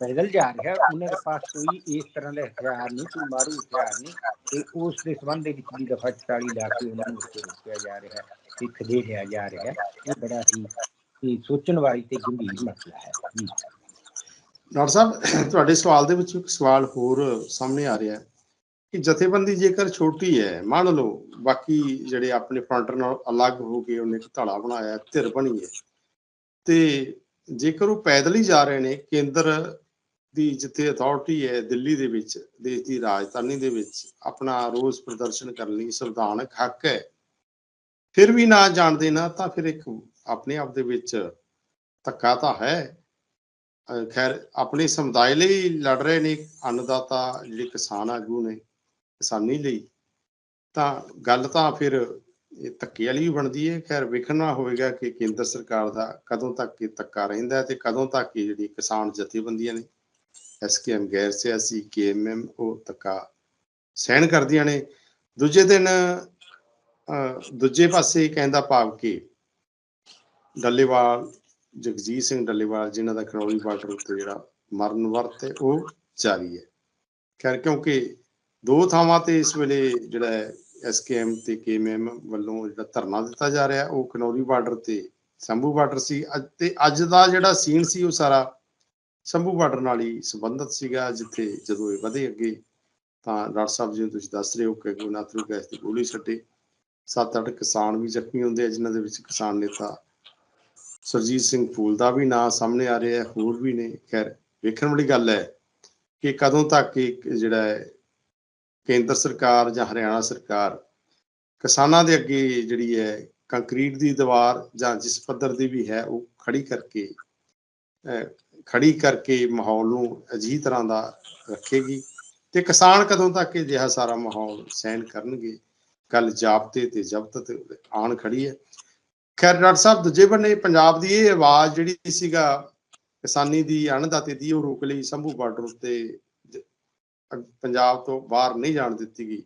ਪੈਦਲ ਜਾ ਰਿਹਾ ਉਹਨਾਂ ਦੇ ਪਾਸ ਕੋਈ ਇਸ ਤਰ੍ਹਾਂ ਦਾ ਹਥਿਆਰ ਨਹੀਂ, ਕੋਈ ਮਾਰੂ ਹਥਿਆਰ ਨਹੀਂ ਤੇ ਉਸ ਦੇ ਸੰਬੰਧ ਦੇ ਵਿੱਚ ਵੀ ਦਫਾ 44 ਲਾ ਕੇ ਉਹਨਾਂ ਨੂੰ ਉੱਤੇ ਰੋਕਿਆ ਜਾ ਰਿਹਾ ਹੈ ਤੇ ਖਦੇੜਿਆ ਜਾ ਰਿਹਾ ਹੈ, ਇਹ ਬੜਾ ਹੀ ਹੀ ਸੋਚਣ ਵਾਲੀ ਤੇ ਗੰਭੀਰ ਮਸਲਾ ਹੈ। ਡਾਕਟਰ ਸਾਹਿਬ, ਤੁਹਾਡੇ ਸਵਾਲ ਦੇ ਵਿੱਚ ਇੱਕ ਸਵਾਲ ਹੋਰ ਸਾਹਮਣੇ ਆ ਰਿਹਾ ਹੈ ਕਿ ਜਥੇਬੰਦੀ ਜੇਕਰ ਛੋਟੀ ਹੈ, ਮੰਨ ਲਓ ਬਾਕੀ ਜਿਹੜੇ ਆਪਣੇ ਫਰੰਟ ਨਾਲ ਅਲੱਗ ਹੋ ਕੇ ਉਹਨੇ ਇੱਕ ਧੜਾ ਬਣਾਇਆ, ਧਿਰ ਬਣੀ ਹੈ ਤੇ ਜੇਕਰ ਉਹ ਪੈਦਲ ਹੀ ਜਾ ਰਹੇ ਨੇ, ਕੇਂਦਰ ਦੀ ਜਿੱਥੇ ਅਥਾਰਟੀ ਹੈ ਦਿੱਲੀ ਦੇ ਵਿੱਚ, ਦੇਸ਼ ਦੀ ਰਾਜਧਾਨੀ ਦੇ ਵਿੱਚ ਆਪਣਾ ਰੋਸ ਪ੍ਰਦਰਸ਼ਨ ਕਰਨ ਲਈ ਸੰਵਿਧਾਨਕ ਹੱਕ ਹੈ। ਫਿਰ ਵੀ ਨਾ ਜਾਣਦੇ ਨਾ ਤਾਂ ਫਿਰ ਇੱਕ ਆਪਣੇ ਆਪ ਦੇ ਵਿੱਚ ਧੱਕਾ ਤਾਂ ਹੈ। ਖੈਰ, ਆਪਣੇ ਸਮੁਦਾਇ ਲਈ ਲੜ ਰਹੇ ਨੇ, ਅੰਨਦਾਤਾ ਜਿਹੜੇ ਕਿਸਾਨ ਆਗੂ ਨੇ, ਕਿਸਾਨੀ ਲਈ, ਤਾਂ ਗੱਲ ਤਾਂ ਫਿਰ ਇਹ ਧੱਕੇ ਵਾਲੀ ਵੀ ਬਣਦੀ ਹੈ। ਖੈਰ, ਵੇਖਣਾ ਹੋਵੇਗਾ ਕਿ ਕੇਂਦਰ ਸਰਕਾਰ ਦਾ ਕਦੋਂ ਤੱਕ ਇਹ ਧੱਕਾ ਰਹਿੰਦਾ ਹੈ ਤੇ ਕਦੋਂ ਤੱਕ ਇਹ ਜਿਹੜੀ ਕਿਸਾਨ ਜਥੇਬੰਦੀਆਂ ਨੇ ਐਸਕੇਐਮ ਗੈਰ ਸਿਆਸੀ ਕੇਐਮਐਮ ਉਹ ਧੱਕਾ ਸਹਿਣ ਕਰਦੀਆਂ ਨੇ। ਦੂਜੇ ਦਿਨ ਦੂਜੇ ਪਾਸੇ ਕਹਿੰਦਾ ਭਾਵ ਕਿ ਡੱਲੇਵਾਲ, ਜਗਜੀਤ ਸਿੰਘ ਡੱਲੇਵਾਲ, ਜਿਨ੍ਹਾਂ ਦਾ ਖਨੌਰੀ ਬਾਰਡਰ ਉੱਤੇ ਜਿਹੜਾ ਮਰਨ ਵਰਤ ਹੈ, ਉਹ ਜਾਰੀ ਹੈ। ਖੈਰ, ਕਿਉਂਕਿ ਦੋ ਥਾਵਾਂ ਤੇ ਇਸ ਵੇਲੇ ਜਿਹੜਾ ਐਸਕੇਐਮ ਤੇ ਕੇਐਮਐਮ ਵੱਲੋਂ ਜਿਹੜਾ ਧਰਨਾ ਦਿੱਤਾ ਜਾ ਰਿਹਾ, ਉਹ ਖਨੌਰੀ ਬਾਰਡਰ ਤੇ ਸੰਭੂ ਬਾਰਡਰ ਸੀ। ਅੱਜ- ਤੇ ਅੱਜ ਦਾ ਜਿਹੜਾ ਸੀਨ ਸੀ, ਉਹ ਸਾਰਾ ਸੰਭੂ ਬਾਰਡਰ ਨਾਲ ਹੀ ਸੰਬੰਧਿਤ ਸੀਗਾ ਜਿੱਥੇ ਜਦੋਂ ਇਹ ਵਧੇ ਅੱਗੇ ਤਾਂ ਡਾਕਟਰ ਸਾਹਿਬ ਜੀ ਤੁਸੀਂ ਦੱਸ ਰਹੇ ਹੋ ਕਿ ਗੁਰਨਾਥ ਨੂੰ ਗੈਸ ਦੀ ਗੋਲੀ ਛੱਡੇ। ਸੱਤ ਅੱਠ ਕਿਸਾਨ ਵੀ ਜ਼ਖਮੀ ਹੁੰਦੇ ਆ ਜਿਨ੍ਹਾਂ ਦੇ ਵਿੱਚ ਕਿਸਾਨ ਨੇਤਾ ਸਰਜੀਤ ਸਿੰਘ ਫੂਲ ਦਾ ਵੀ ਨਾਂ ਸਾਹਮਣੇ ਆ ਰਿਹਾ ਹੈ ਹੋਰ ਵੀ ਨੇ। ਖੈਰ ਵੇਖਣ ਵਾਲੀ ਗੱਲ ਹੈ ਕਿ ਕਦੋਂ ਤੱਕ ਇਹ ਜਿਹੜਾ ਹੈ ਕੇਂਦਰ ਸਰਕਾਰ ਜਾਂ ਹਰਿਆਣਾ ਸਰਕਾਰ ਕਿਸਾਨਾਂ ਦੇ ਅੱਗੇ ਜਿਹੜੀ ਹੈ ਕੰਕਰੀਟ ਦੀ ਦੀਵਾਰ ਜਾਂ ਜਿਸ ਪੱਧਰ ਦੀ ਵੀ ਹੈ ਉਹ ਖੜੀ ਕਰਕੇ ਅਹ, ਖੜੀ ਕਰਕੇ ਮਾਹੌਲ ਨੂੰ ਅਜਿਹੀ ਤਰ੍ਹਾਂ ਦਾ ਰੱਖੇਗੀ ਤੇ ਕਿਸਾਨ ਕਦੋਂ ਤੱਕ ਇਹ ਜਿਹਾ ਸਾਰਾ ਮਾਹੌਲ ਸਹਿਣ ਕਰਨਗੇ? ਗੱਲ ਜਾਬਤੇ ਤੇ ਜ਼ਬਤ ਤੇ ਆਣ ਖੜੀ ਹੈ। ਖੈਰ, ਡਾਕਟਰ ਸਾਹਿਬ, ਦੂਜੇ ਬੰਨੇ ਪੰਜਾਬ ਦੀ ਇਹ ਆਵਾਜ਼ ਜਿਹੜੀ ਸੀਗਾ ਕਿਸਾਨੀ ਦੀ ਅਣਦਾਤੇ ਦੀ, ਉਹ ਰੋਕ ਲਈ। ਸੰਭੂ ਬਾਰਡਰ ਉੱਤੇ ਪੰਜਾਬ ਤੋਂ ਬਾਹਰ ਨਹੀਂ ਜਾਣ ਦਿੱਤੀ ਗਈ।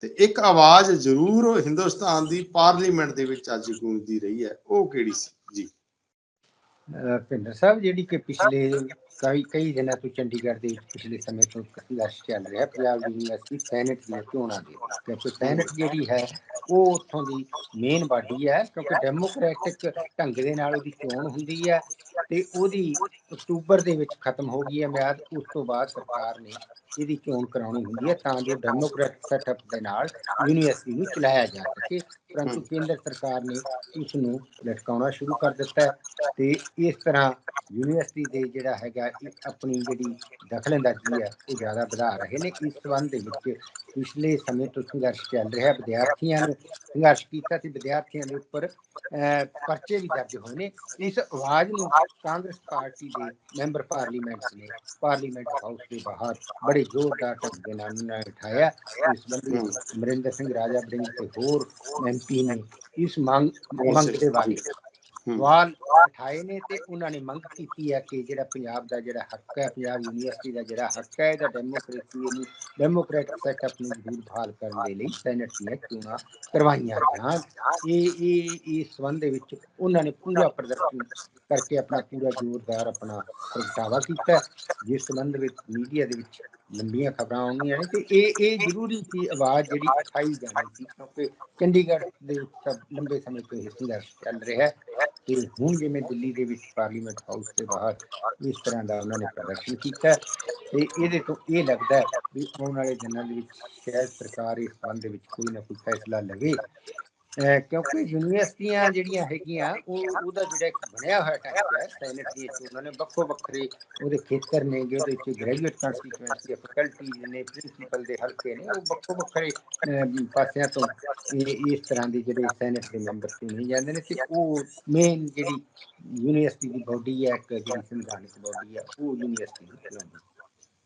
ਤੇ ਇੱਕ ਆਵਾਜ਼ ਜ਼ਰੂਰ ਹਿੰਦੁਸਤਾਨ ਦੀ ਪਾਰਲੀਮੈਂਟ ਦੇ ਵਿੱਚ ਅੱਜ ਗੂੰਜਦੀ ਰਹੀ ਹੈ। ਉਹ ਕਿਹੜੀ ਸੀ? ਭਿੰਦਰ ਸਾਹਿਬ ਜਿਹੜੀ ਕਿ ਪਿਛਲੇ ਕਈ ਕਈ ਦਿਨਾਂ ਤੋਂ ਚੰਡੀਗੜ੍ਹ ਦੇ ਵਿੱਚ ਪਿਛਲੇ ਸਮੇਂ ਤੋਂ ਸੰਘਰਸ਼ ਚੱਲ ਰਿਹਾ ਪੰਜਾਬ ਯੂਨੀਵਰਸਿਟੀ ਸੈਨੇਟ ਦੀਆਂ ਚੋਣਾਂ ਦੇ ਕਿਉਂਕਿ ਸੈਨੇਟ ਜਿਹੜੀ ਹੈ ਉਹ ਉੱਥੋਂ ਦੀ ਮੇਨ ਬਾਡੀ ਹੈ ਕਿਉਂਕਿ ਡੈਮੋਕ੍ਰੈਟਿਕ ਢੰਗ ਦੇ ਨਾਲ ਉਹਦੀ ਚੋਣ ਹੁੰਦੀ ਹੈ ਤੇ ਉਹਦੀ ਅਕਤੂਬਰ ਦੇ ਵਿੱਚ ਖਤਮ ਹੋ ਗਈ ਹੈ ਮਿਆਦ ਉਸ ਤੋਂ ਬਾਅਦ ਸਰਕਾਰ ਨੇ ਇਹਦੀ ਚੋਣ ਕਰਾਉਣੀ ਹੁੰਦੀ ਹੈ ਤਾਂ ਜੋ ਡੈਮੋਕ੍ਰੈਟਿਕ ਸੈਟਅਪ ਦੇ ਨਾਲ ਯੂਨੀਵਰਸਿਟੀ ਨੂੰ ਚਲਾਇਆ ਜਾ ਸਕੇ। ਪਰੰਤੂ ਕੇਂਦਰ ਸਰਕਾਰ ਨੇ ਇਸ ਨੂੰ ਲਟਕਾਉਣਾ ਸ਼ੁਰੂ ਕਰ ਦਿੱਤਾ ਤੇ ਇਸ ਤਰ੍ਹਾਂ ਯੂਨੀਵਰਸਿਟੀ ਦੇ ਜਿਹੜਾ ਹੈਗਾ ਆਪਣੀ ਜਿਹੜੀ ਦਖਲਅੰਦਾਜ਼ੀ ਹੈ ਉਹ ਜ਼ਿਆਦਾ ਵਧਾ ਰਹੇ ਨੇ। ਇਸ ਸੰਬੰਧ ਦੇ ਵਿੱਚ ਪਿਛਲੇ ਸਮੇਂ ਤੋਂ ਸੰਘਰਸ਼ ਚੱਲ ਰਿਹਾ ਹੈ। ਵਿਦਿਆਰਥੀਆਂ ਨੇ ਸੰਘਰਸ਼ ਕੀਤਾ ਤੇ ਵਿਦਿਆਰਥੀਆਂ ਦੇ ਉੱਪਰ ਪਰਚੇ ਵੀ ਦਰਜ ਹੋਏ ਨੇ। ਇਸ ਆਵਾਜ਼ ਨੂੰ ਕਾਂਗਰਸ ਪਾਰਟੀ ਦੇ ਮੈਂਬਰ ਪਾਰਲੀਮੈਂਟ ਨੇ ਪਾਰਲੀਮੈਂਟ ਹਾਊਸ ਦੇ ਬਾਹਰ ਬੜੇ ਜ਼ੋਰਦਾਰ ਢੰਗ ਨਾਲ ਉਹਨਾਂ ਨੇ ਉਠਾਇਆ ਇਸ ਸੰਬੰਧੀ ਅਮਰਿੰਦਰ ਸਿੰਘ ਰਾਜਾ ਬ੍ਰਿੰਗ ਤੇ ਹੋਰ ਐਮਪੀ ਨੇ ਇਸ ਮੰਗ ਮੰਗ ਦੇ ਬਾਰੇ ਸਵਾਲ ਉਠਾਏ ਨੇ ਤੇ ਉਹਨਾਂ ਨੇ ਮੰਗ ਕੀਤੀ ਹੈ ਕਿ ਜਿਹੜਾ ਪੰਜਾਬ ਦਾ ਜਿਹੜਾ ਹੱਕ ਹੈ ਪੰਜਾਬ ਯੂਨੀਵਰਸਿਟੀ ਦਾ ਜਿਹੜਾ ਹੱਕ ਹੈ ਇਹਦਾ ਡੈਮੋਕ੍ਰੇਸੀ ਨੂੰ ਡੈਮੋਕ੍ਰੈਟਿਕ ਸੈਟਅਪ ਨੂੰ ਜ਼ਰੂਰ ਬਹਾਲ ਕਰਨ ਦੇ ਲਈ ਸੈਨੇਟ ਦੀਆਂ ਚੋਣਾਂ ਕਰਵਾਈਆਂ ਜਾਣ। ਇਹ ਇਹ ਇਸ ਸੰਬੰਧ ਦੇ ਵਿੱਚ ਉਹਨਾਂ ਨੇ ਪੂਰਾ ਪ੍ਰਦਰਸ਼ਨ ਕਰਕੇ ਆਪਣਾ ਪੂਰਾ ਜ਼ੋਰਦਾਰ ਆਪਣਾ ਪ੍ਰਗਟਾਵਾ ਕੀਤਾ। ਜਿਸ ਸੰਬੰਧ ਵਿੱਚ ਮੀਡੀਆ ਦੇ ਵਿੱਚ ਲੰਬੀਆਂ ਖਬਰਾਂ ਆਉਂਦੀਆਂ ਨੇ, ਤੇ ਇਹ ਇਹ ਜ਼ਰੂਰੀ ਸੀ ਆਵਾਜ਼ ਜਿਹੜੀ ਉਠਾਈ ਜਾਣੀ ਸੀ, ਕਿਉਂਕਿ ਚੰਡੀਗੜ੍ਹ ਦੇ ਸਭ ਲੰਬੇ ਸਮੇਂ ਤੋਂ ਇਹ ਸੰਘਰਸ਼ ਚੱਲ ਰਿਹਾ ਹੈ ਤੇ ਹੁਣ ਜਿਵੇਂ ਦਿੱਲੀ ਦੇ ਵਿੱਚ ਪਾਰਲੀਮੈਂਟ ਹਾਊਸ ਦੇ ਬਾਹਰ ਇਸ ਤਰ੍ਹਾਂ ਦਾ ਉਹਨਾਂ ਨੇ ਪ੍ਰਦਰਸ਼ਨ ਕੀਤਾ ਤੇ ਇਹਦੇ ਤੋਂ ਇਹ ਲੱਗਦਾ ਹੈ ਵੀ ਆਉਣ ਵਾਲੇ ਦਿਨਾਂ ਦੇ ਵਿੱਚ ਸ਼ਾਇਦ ਸਰਕਾਰ ਇਸ ਸੰਬੰਧ ਦੇ ਵਿੱਚ ਕੋਈ ਨਾ ਕੋਈ ਫੈਸਲਾ ਲਵੇ ਕਿਉਂਕਿ ਯੂਨੀਵਰਸਿਟੀਆਂ ਜਿਹੜੀਆਂ ਹੈਗੀਆਂ, ਉਹ ਉਹਦਾ ਜਿਹੜਾ ਬਣਿਆ ਹੋਇਆ ਢਾਂਚਾ ਹੈ ਸੈਨੇਟ ਦੀ ਉਹਨਾਂ ਨੇ ਵੱਖੋ ਵੱਖਰੇ ਉਹਦੇ ਖੇਤਰ ਨੇ ਜਿਹਦੇ ਵਿੱਚ ਗ੍ਰੈਜੂਏਟ ਕੰਸਟੀਟੂਐਂਸੀ ਫੈਕਲਟੀ ਨੇ ਪ੍ਰਿੰਸੀਪਲ ਦੇ ਹਲਕੇ ਨੇ, ਉਹ ਵੱਖੋ ਵੱਖਰੇ ਪਾਸਿਆਂ ਤੋਂ ਇਸ ਤਰ੍ਹਾਂ ਦੇ ਜਿਹੜੇ ਸੈਨੇਟ ਦੇ ਮੈਂਬਰ ਚੁਣੇ ਜਾਂਦੇ ਨੇ ਤੇ ਉਹ ਮੇਨ ਜਿਹੜੀ ਯੂਨੀਵਰਸਿਟੀ ਦੀ ਬੋਡੀ ਹੈ, ਇੱਕ ਜਿਹੜੀ ਸੰਵਿਧਾਨਕ ਬੋਡੀ ਹੈ, ਉਹ ਯੂਨੀਵਰਸਿਟੀ ਦੀ ਚਲਾਉਂਦੀ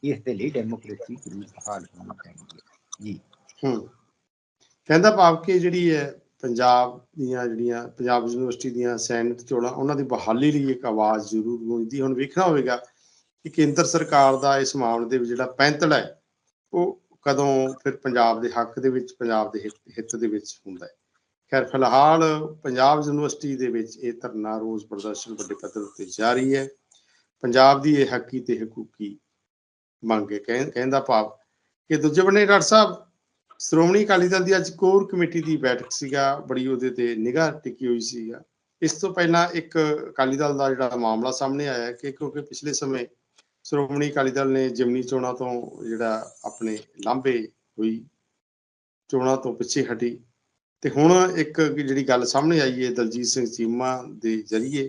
ਇਸ ਦੇ ਲਈ ਡੈਮੋਕ੍ਰੇਸੀ ਜ਼ਰੂਰ ਬਹਾਲ ਹੋਣੀ ਚਾਹੀਦੀ ਹੈ। ਜੀ। ਹਮ ਕਹਿੰਦਾ ਭਾਵ ਕਿ ਜਿਹੜੀ ਹੈ ਪੰਜਾਬ ਦੀਆਂ ਜਿਹੜੀਆਂ, ਪੰਜਾਬ ਯੂਨੀਵਰਸਿਟੀ ਦੀਆਂ ਸੈਨੇਟ ਚੋਣਾਂ, ਉਹਨਾਂ ਦੀ ਬਹਾਲੀ ਲਈ ਇੱਕ ਆਵਾਜ਼ ਜ਼ਰੂਰ ਗੂੰਜਦੀ ਹੁਣ ਵੇਖਣਾ ਹੋਵੇਗਾ ਕਿ ਕੇਂਦਰ ਸਰਕਾਰ ਦਾ ਇਸ ਮਾਮਲੇ ਦੇ ਵਿੱਚ ਜਿਹੜਾ ਪੈਂਤੜਾ ਹੈ, ਉਹ ਕਦੋਂ ਫਿਰ ਪੰਜਾਬ ਦੇ ਹੱਕ ਦੇ ਵਿੱਚ, ਪੰਜਾਬ ਦੇ ਹਿੱਤ- ਹਿੱਤ ਦੇ ਵਿੱਚ ਹੁੰਦਾ ਹੈ। ਖੈਰ, ਫਿਲਹਾਲ ਪੰਜਾਬ ਯੂਨੀਵਰਸਿਟੀ ਦੇ ਵਿੱਚ ਇਹ ਧਰਨਾ ਰੋਜ਼ ਪ੍ਰਦਰਸ਼ਨ ਵੱਡੇ ਪੱਧਰ ਉੱਤੇ ਜਾਰੀ ਹੈ। ਪੰਜਾਬ ਦੀ ਇਹ ਹੱਕੀ ਤੇ ਹਕੂਕੀ ਮੰਗ ਹੈ। ਕਹਿ- ਕਹਿੰਦਾ ਭਾਵ ਕਿ ਦੂਜੇ ਬੰਨੇ ਡਾਕਟਰ ਸਾਹਿਬ ਸ਼੍ਰੋਮਣੀ ਅਕਾਲੀ ਦਲ ਦੀ ਅੱਜ ਕੋਰ ਕਮੇਟੀ ਦੀ ਬੈਠਕ ਸੀਗਾ, ਬੜੀ ਉਹਦੇ ਤੇ ਨਿਗਾਹ ਟਿਕੀ ਹੋਈ ਸੀਗਾ। ਇਸ ਤੋਂ ਪਹਿਲਾਂ ਇੱਕ ਅਕਾਲੀ ਦਲ ਦਾ ਜਿਹੜਾ ਮਾਮਲਾ ਸਾਹਮਣੇ ਆਇਆ ਕਿ ਕਿਉਂਕਿ ਪਿਛਲੇ ਸਮੇਂ ਸ਼੍ਰੋਮਣੀ ਅਕਾਲੀ ਦਲ ਨੇ ਜਿਮਨੀ ਚੋਣਾਂ ਤੋਂ ਜਿਹੜਾ ਆਪਣੇ ਲਾਂਭੇ ਹੋਈ, ਚੋਣਾਂ ਤੋਂ ਪਿੱਛੇ ਹਟੀ। ਤੇ ਹੁਣ ਇੱਕ ਜਿਹੜੀ ਗੱਲ ਸਾਹਮਣੇ ਆਈ ਹੈ ਦਲਜੀਤ ਸਿੰਘ ਚੀਮਾ ਦੇ ਜ਼ਰੀਏ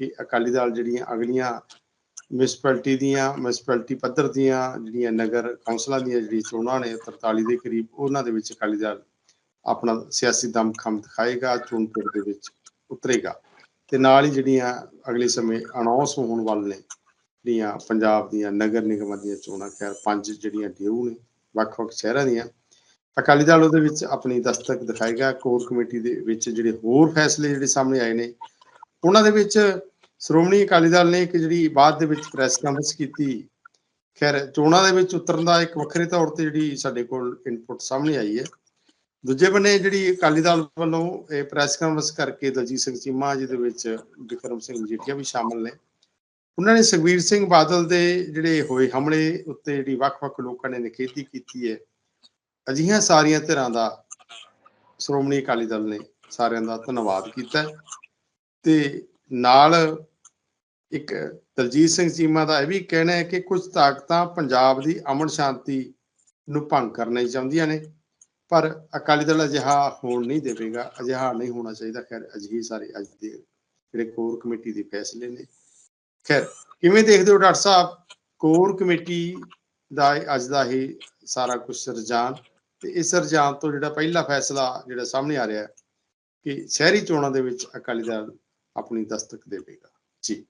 ਕਿ ਅਕਾਲੀ ਦਲ ਜਿਹੜੀਆਂ ਅਗਲੀਆਂ ਮਿਊਨਿਸਪੈਲਿਟੀ ਦੀਆਂ ਮਿਊਨਿਸਪੈਲਿਟੀ ਪੱਧਰ ਦੀਆਂ ਜਿਹੜੀਆਂ ਨਗਰ ਕੌਂਸਲਾਂ ਦੀਆਂ ਜਿਹੜੀ ਚੋਣਾਂ ਨੇ 43 ਦੇ ਕਰੀਬ, ਉਹਨਾਂ ਦੇ ਵਿੱਚ ਅਕਾਲੀ ਦਲ ਆਪਣਾ ਸਿਆਸੀ ਦਮਖਮ ਦਿਖਾਏਗਾ ਚੋਣ ਪਿੜ ਦੇ ਵਿੱਚ ਉਤਰੇਗਾ। ਤੇ ਨਾਲ ਹੀ ਜਿਹੜੀਆਂ ਅਗਲੇ ਸਮੇਂ ਅਨਾਉਂਸ ਹੋਣ ਵਾਲੇ ਨੇ, ਜਿਹੜੀਆਂ ਪੰਜਾਬ ਦੀਆਂ ਨਗਰ ਨਿਗਮਾਂ ਦੀਆਂ ਚੋਣਾਂ, ਖੈਰ ਪੰਜ ਜਿਹੜੀਆਂ ਡਿਊ ਨੇ ਵੱਖ-ਵੱਖ ਸ਼ਹਿਰਾਂ ਦੀਆਂ, ਅਕਾਲੀ ਦਲ ਉਹਦੇ ਵਿੱਚ ਆਪਣੀ ਦਸਤਕ ਦਿਖਾਏਗਾ। ਕੋਰ ਕਮੇਟੀ ਦੇ ਵਿੱਚ ਜਿਹੜੇ ਹੋਰ ਫੈਸਲੇ ਜਿਹੜੇ ਸਾਹਮਣੇ ਆਏ ਨੇ, ਉਹਨਾਂ ਦੇ ਵਿੱਚ ਸ਼੍ਰੋਮਣੀ ਅਕਾਲੀ ਦਲ ਨੇ ਇੱਕ ਜਿਹੜੀ ਬਾਅਦ ਦੇ ਵਿੱਚ ਪ੍ਰੈਸ ਕਾਨਫਰੰਸ ਕੀਤੀ, ਖੈਰ ਚੋਣਾਂ ਦੇ ਵਿੱਚ ਉਤਰਨ ਦਾ ਇੱਕ ਵੱਖਰੇ ਤੌਰ ਤੇ ਜਿਹੜੀ ਸਾਡੇ ਕੋਲ ਇਨਪੁਟ ਸਾਹਮਣੇ ਆਈ ਹੈ। ਦੂਜੇ ਬੰਨੇ ਜਿਹੜੀ ਅਕਾਲੀ ਦਲ ਵੱਲੋਂ ਇਹ ਪ੍ਰੈਸ ਕਾਨਫਰੰਸ ਕਰਕੇ ਦਲਜੀਤ ਸਿੰਘ ਚੀਮਾ ਜਿਹਦੇ ਵਿੱਚ ਵਿਕਰਮ ਸਿੰਘ ਮਜੀਠੀਆ ਵੀ ਸ਼ਾਮਲ ਨੇ। ਉਹਨਾਂ ਨੇ ਸੁਖਬੀਰ ਸਿੰਘ ਬਾਦਲ ਦੇ ਜਿਹੜੇ ਹੋਏ ਹਮਲੇ ਉੱਤੇ ਜਿਹੜੀ ਵੱਖ-ਵੱਖ ਲੋਕਾਂ ਨੇ ਨਿਖੇਧੀ ਕੀਤੀ ਹੈ। ਅਜਿਹੀਆਂ ਸਾਰੀਆਂ ਧਿਰਾਂ ਦਾ ਸ਼੍ਰੋਮਣੀ ਅਕਾਲੀ ਦਲ ਨੇ ਸਾਰਿਆਂ ਦਾ ਧੰਨਵਾਦ ਕੀਤਾ ਤੇ ਨਾਲ ਇੱਕ ਦਲਜੀਤ ਸਿੰਘ ਚੀਮਾ ਦਾ ਇਹ ਵੀ ਕਹਿਣਾ ਹੈ ਕਿ ਕੁਝ ਤਾਕਤਾਂ ਪੰਜਾਬ ਦੀ ਅਮਨ ਸ਼ਾਂਤੀ ਨੂੰ ਭੰਗ ਕਰਨਾ ਚਾਹੁੰਦੀਆਂ ਨੇ, ਪਰ ਅਕਾਲੀ ਦਲ ਅਜਿਹਾ ਹੋਣ ਨਹੀਂ ਦੇਵੇਗਾ, ਅਜਿਹਾ ਨਹੀਂ ਹੋਣਾ ਚਾਹੀਦਾ। ਖੈਰ ਅਜਿਹੀ ਸਾਰੇ ਅੱਜ ਦੇ ਜਿਹੜੇ ਕੋਰ ਕਮੇਟੀ ਦੇ ਫੈਸਲੇ ਨੇ। ਖੈਰ, ਕਿਵੇਂ ਦੇਖਦੇ ਹੋ ਡਾਕਟਰ ਸਾਹਿਬ? ਕੋਰ ਕਮੇਟੀ ਦਾ ਅੱਜ ਦਾ ਹੀ ਸਾਰਾ ਕੁਝ ਰੁਝਾਨ ਤੇ ਇਸ ਰੁਝਾਨ ਤੋਂ ਜਿਹੜਾ ਪਹਿਲਾ ਫੈਸਲਾ ਜਿਹੜਾ ਸਾਹਮਣੇ ਆ ਰਿਹਾ ਕਿ ਸ਼ਹਿਰੀ ਚੋਣਾਂ ਦੇ ਵਿੱਚ ਅਕਾਲੀ ਦਲ ਆਪਣੀ ਦਸਤਕ ਦੇਵੇਗਾ। ਜੀ।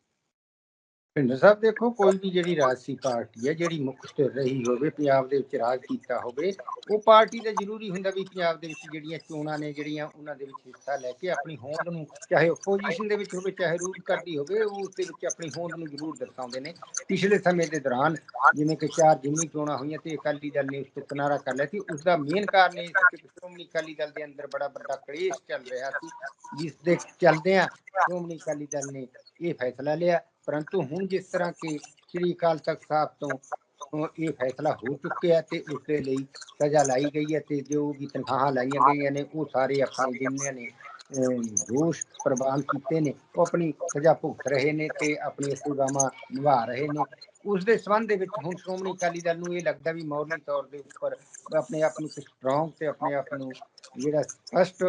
ਭਿੰਦਰ ਸਾਹਿਬ ਦੇਖੋ, ਕੋਈ ਵੀ ਜਿਹੜੀ ਰਾਜਸੀ ਪਾਰਟੀ ਹੈ, ਜਿਹੜੀ ਮੁੱਖ ਸਥਿਰ ਰਹੀ ਹੋਵੇ, ਪੰਜਾਬ ਦੇ ਵਿੱਚ ਰਾਜ ਕੀਤਾ ਹੋਵੇ, ਉਹ ਪਾਰਟੀ ਦਾ ਜ਼ਰੂਰੀ ਹੁੰਦਾ ਵੀ ਪੰਜਾਬ ਦੇ ਵਿੱਚ ਜਿਹੜੀਆਂ ਚੋਣਾਂ ਨੇ, ਜਿਹੜੀਆਂ ਉਹਨਾਂ ਦੇ ਵਿੱਚ ਹਿੱਸਾ ਲੈ ਕੇ ਆਪਣੀ ਹੋਂਦ ਨੂੰ, ਚਾਹੇ ਆਪੋਜੀਸ਼ਨ ਦੇ ਵਿੱਚ ਹੋਵੇ, ਚਾਹੇ ਰੂਲ ਕਰਦੀ ਹੋਵੇ ਉਹ ਉਸ ਦੇ ਵਿੱਚ ਆਪਣੀ ਹੋਂਦ ਨੂੰ ਜ਼ਰੂਰ ਦਰਸਾਉਂਦੇ ਨੇ। ਪਿਛਲੇ ਸਮੇਂ ਦੇ ਦੌਰਾਨ ਜਿਵੇਂ ਕਿ ਚਾਰ ਜਿੰਨੀ ਚੋਣਾਂ ਹੋਈਆਂ ਤੇ ਅਕਾਲੀ ਦਲ ਨੇ ਉਸ ਤੋਂ ਕਿਨਾਰਾ ਕਰ ਲਿਆ ਸੀ ਉਸ ਦਾ ਮੇਨ ਕਾਰਨ ਇਹ ਸੀ ਕਿ ਸ਼੍ਰੋਮਣੀ ਅਕਾਲੀ ਦਲ ਦੇ ਅੰਦਰ ਬੜਾ ਵੱਡਾ ਕਲੇਸ਼ ਚੱਲ ਰਿਹਾ ਸੀ, ਜਿਸ ਦੇ ਚੱਲਦਿਆਂ ਸ਼੍ਰੋਮਣੀ ਅਕਾਲੀ ਦਲ ਨੇ ਇਹ ਫੈਸਲਾ ਲਿਆ। ਪਰੰਤੂ ਹੁਣ ਜਿਸ ਤਰ੍ਹਾਂ ਕਿ ਸ੍ਰੀ ਅਕਾਲ ਤਖਤ ਸਾਹਿਬ ਤੋਂ ਇਹ ਫੈਸਲਾ ਹੋ ਚੁੱਕਿਆ ਤੇ ਉਸ ਦੇ ਲਈ ਸਜ਼ਾ ਲਾਈ ਗਈ ਹੈ ਤੇ ਜੋ ਵੀ ਤਨਖਾਹਾਂ ਲਾਈਆਂ ਗਈਆਂ ਨੇ, ਉਹ ਸਾਰੇ ਆਪਣੇ ਜਿਨ੍ਹਾਂ ਨੇ ਦੋਸ਼ ਪ੍ਰਵਾਨ ਕੀਤੇ ਨੇ, ਉਹ ਆਪਣੀ ਸਜ਼ਾ ਭੁਗਤ ਰਹੇ ਨੇ ਤੇ ਆਪਣੀਆਂ ਸੇਵਾਵਾਂ ਨਿਭਾ ਰਹੇ ਨੇ। ਉਸ ਦੇ ਸੰਬੰਧ ਦੇ ਵਿੱਚ ਹੁਣ ਸ਼੍ਰੋਮਣੀ ਅਕਾਲੀ ਦਲ ਨੂੰ ਇਹ ਲੱਗਦਾ ਵੀ ਮੌਰਲੀ ਤੌਰ ਦੇ ਉੱਪਰ ਆਪਣੇ ਆਪ ਨੂੰ ਸਟਰੋਂਗ ਤੇ ਆਪਣੇ ਆਪ ਨੂੰ ਜਿਹੜਾ ਸਪਸ਼ਟ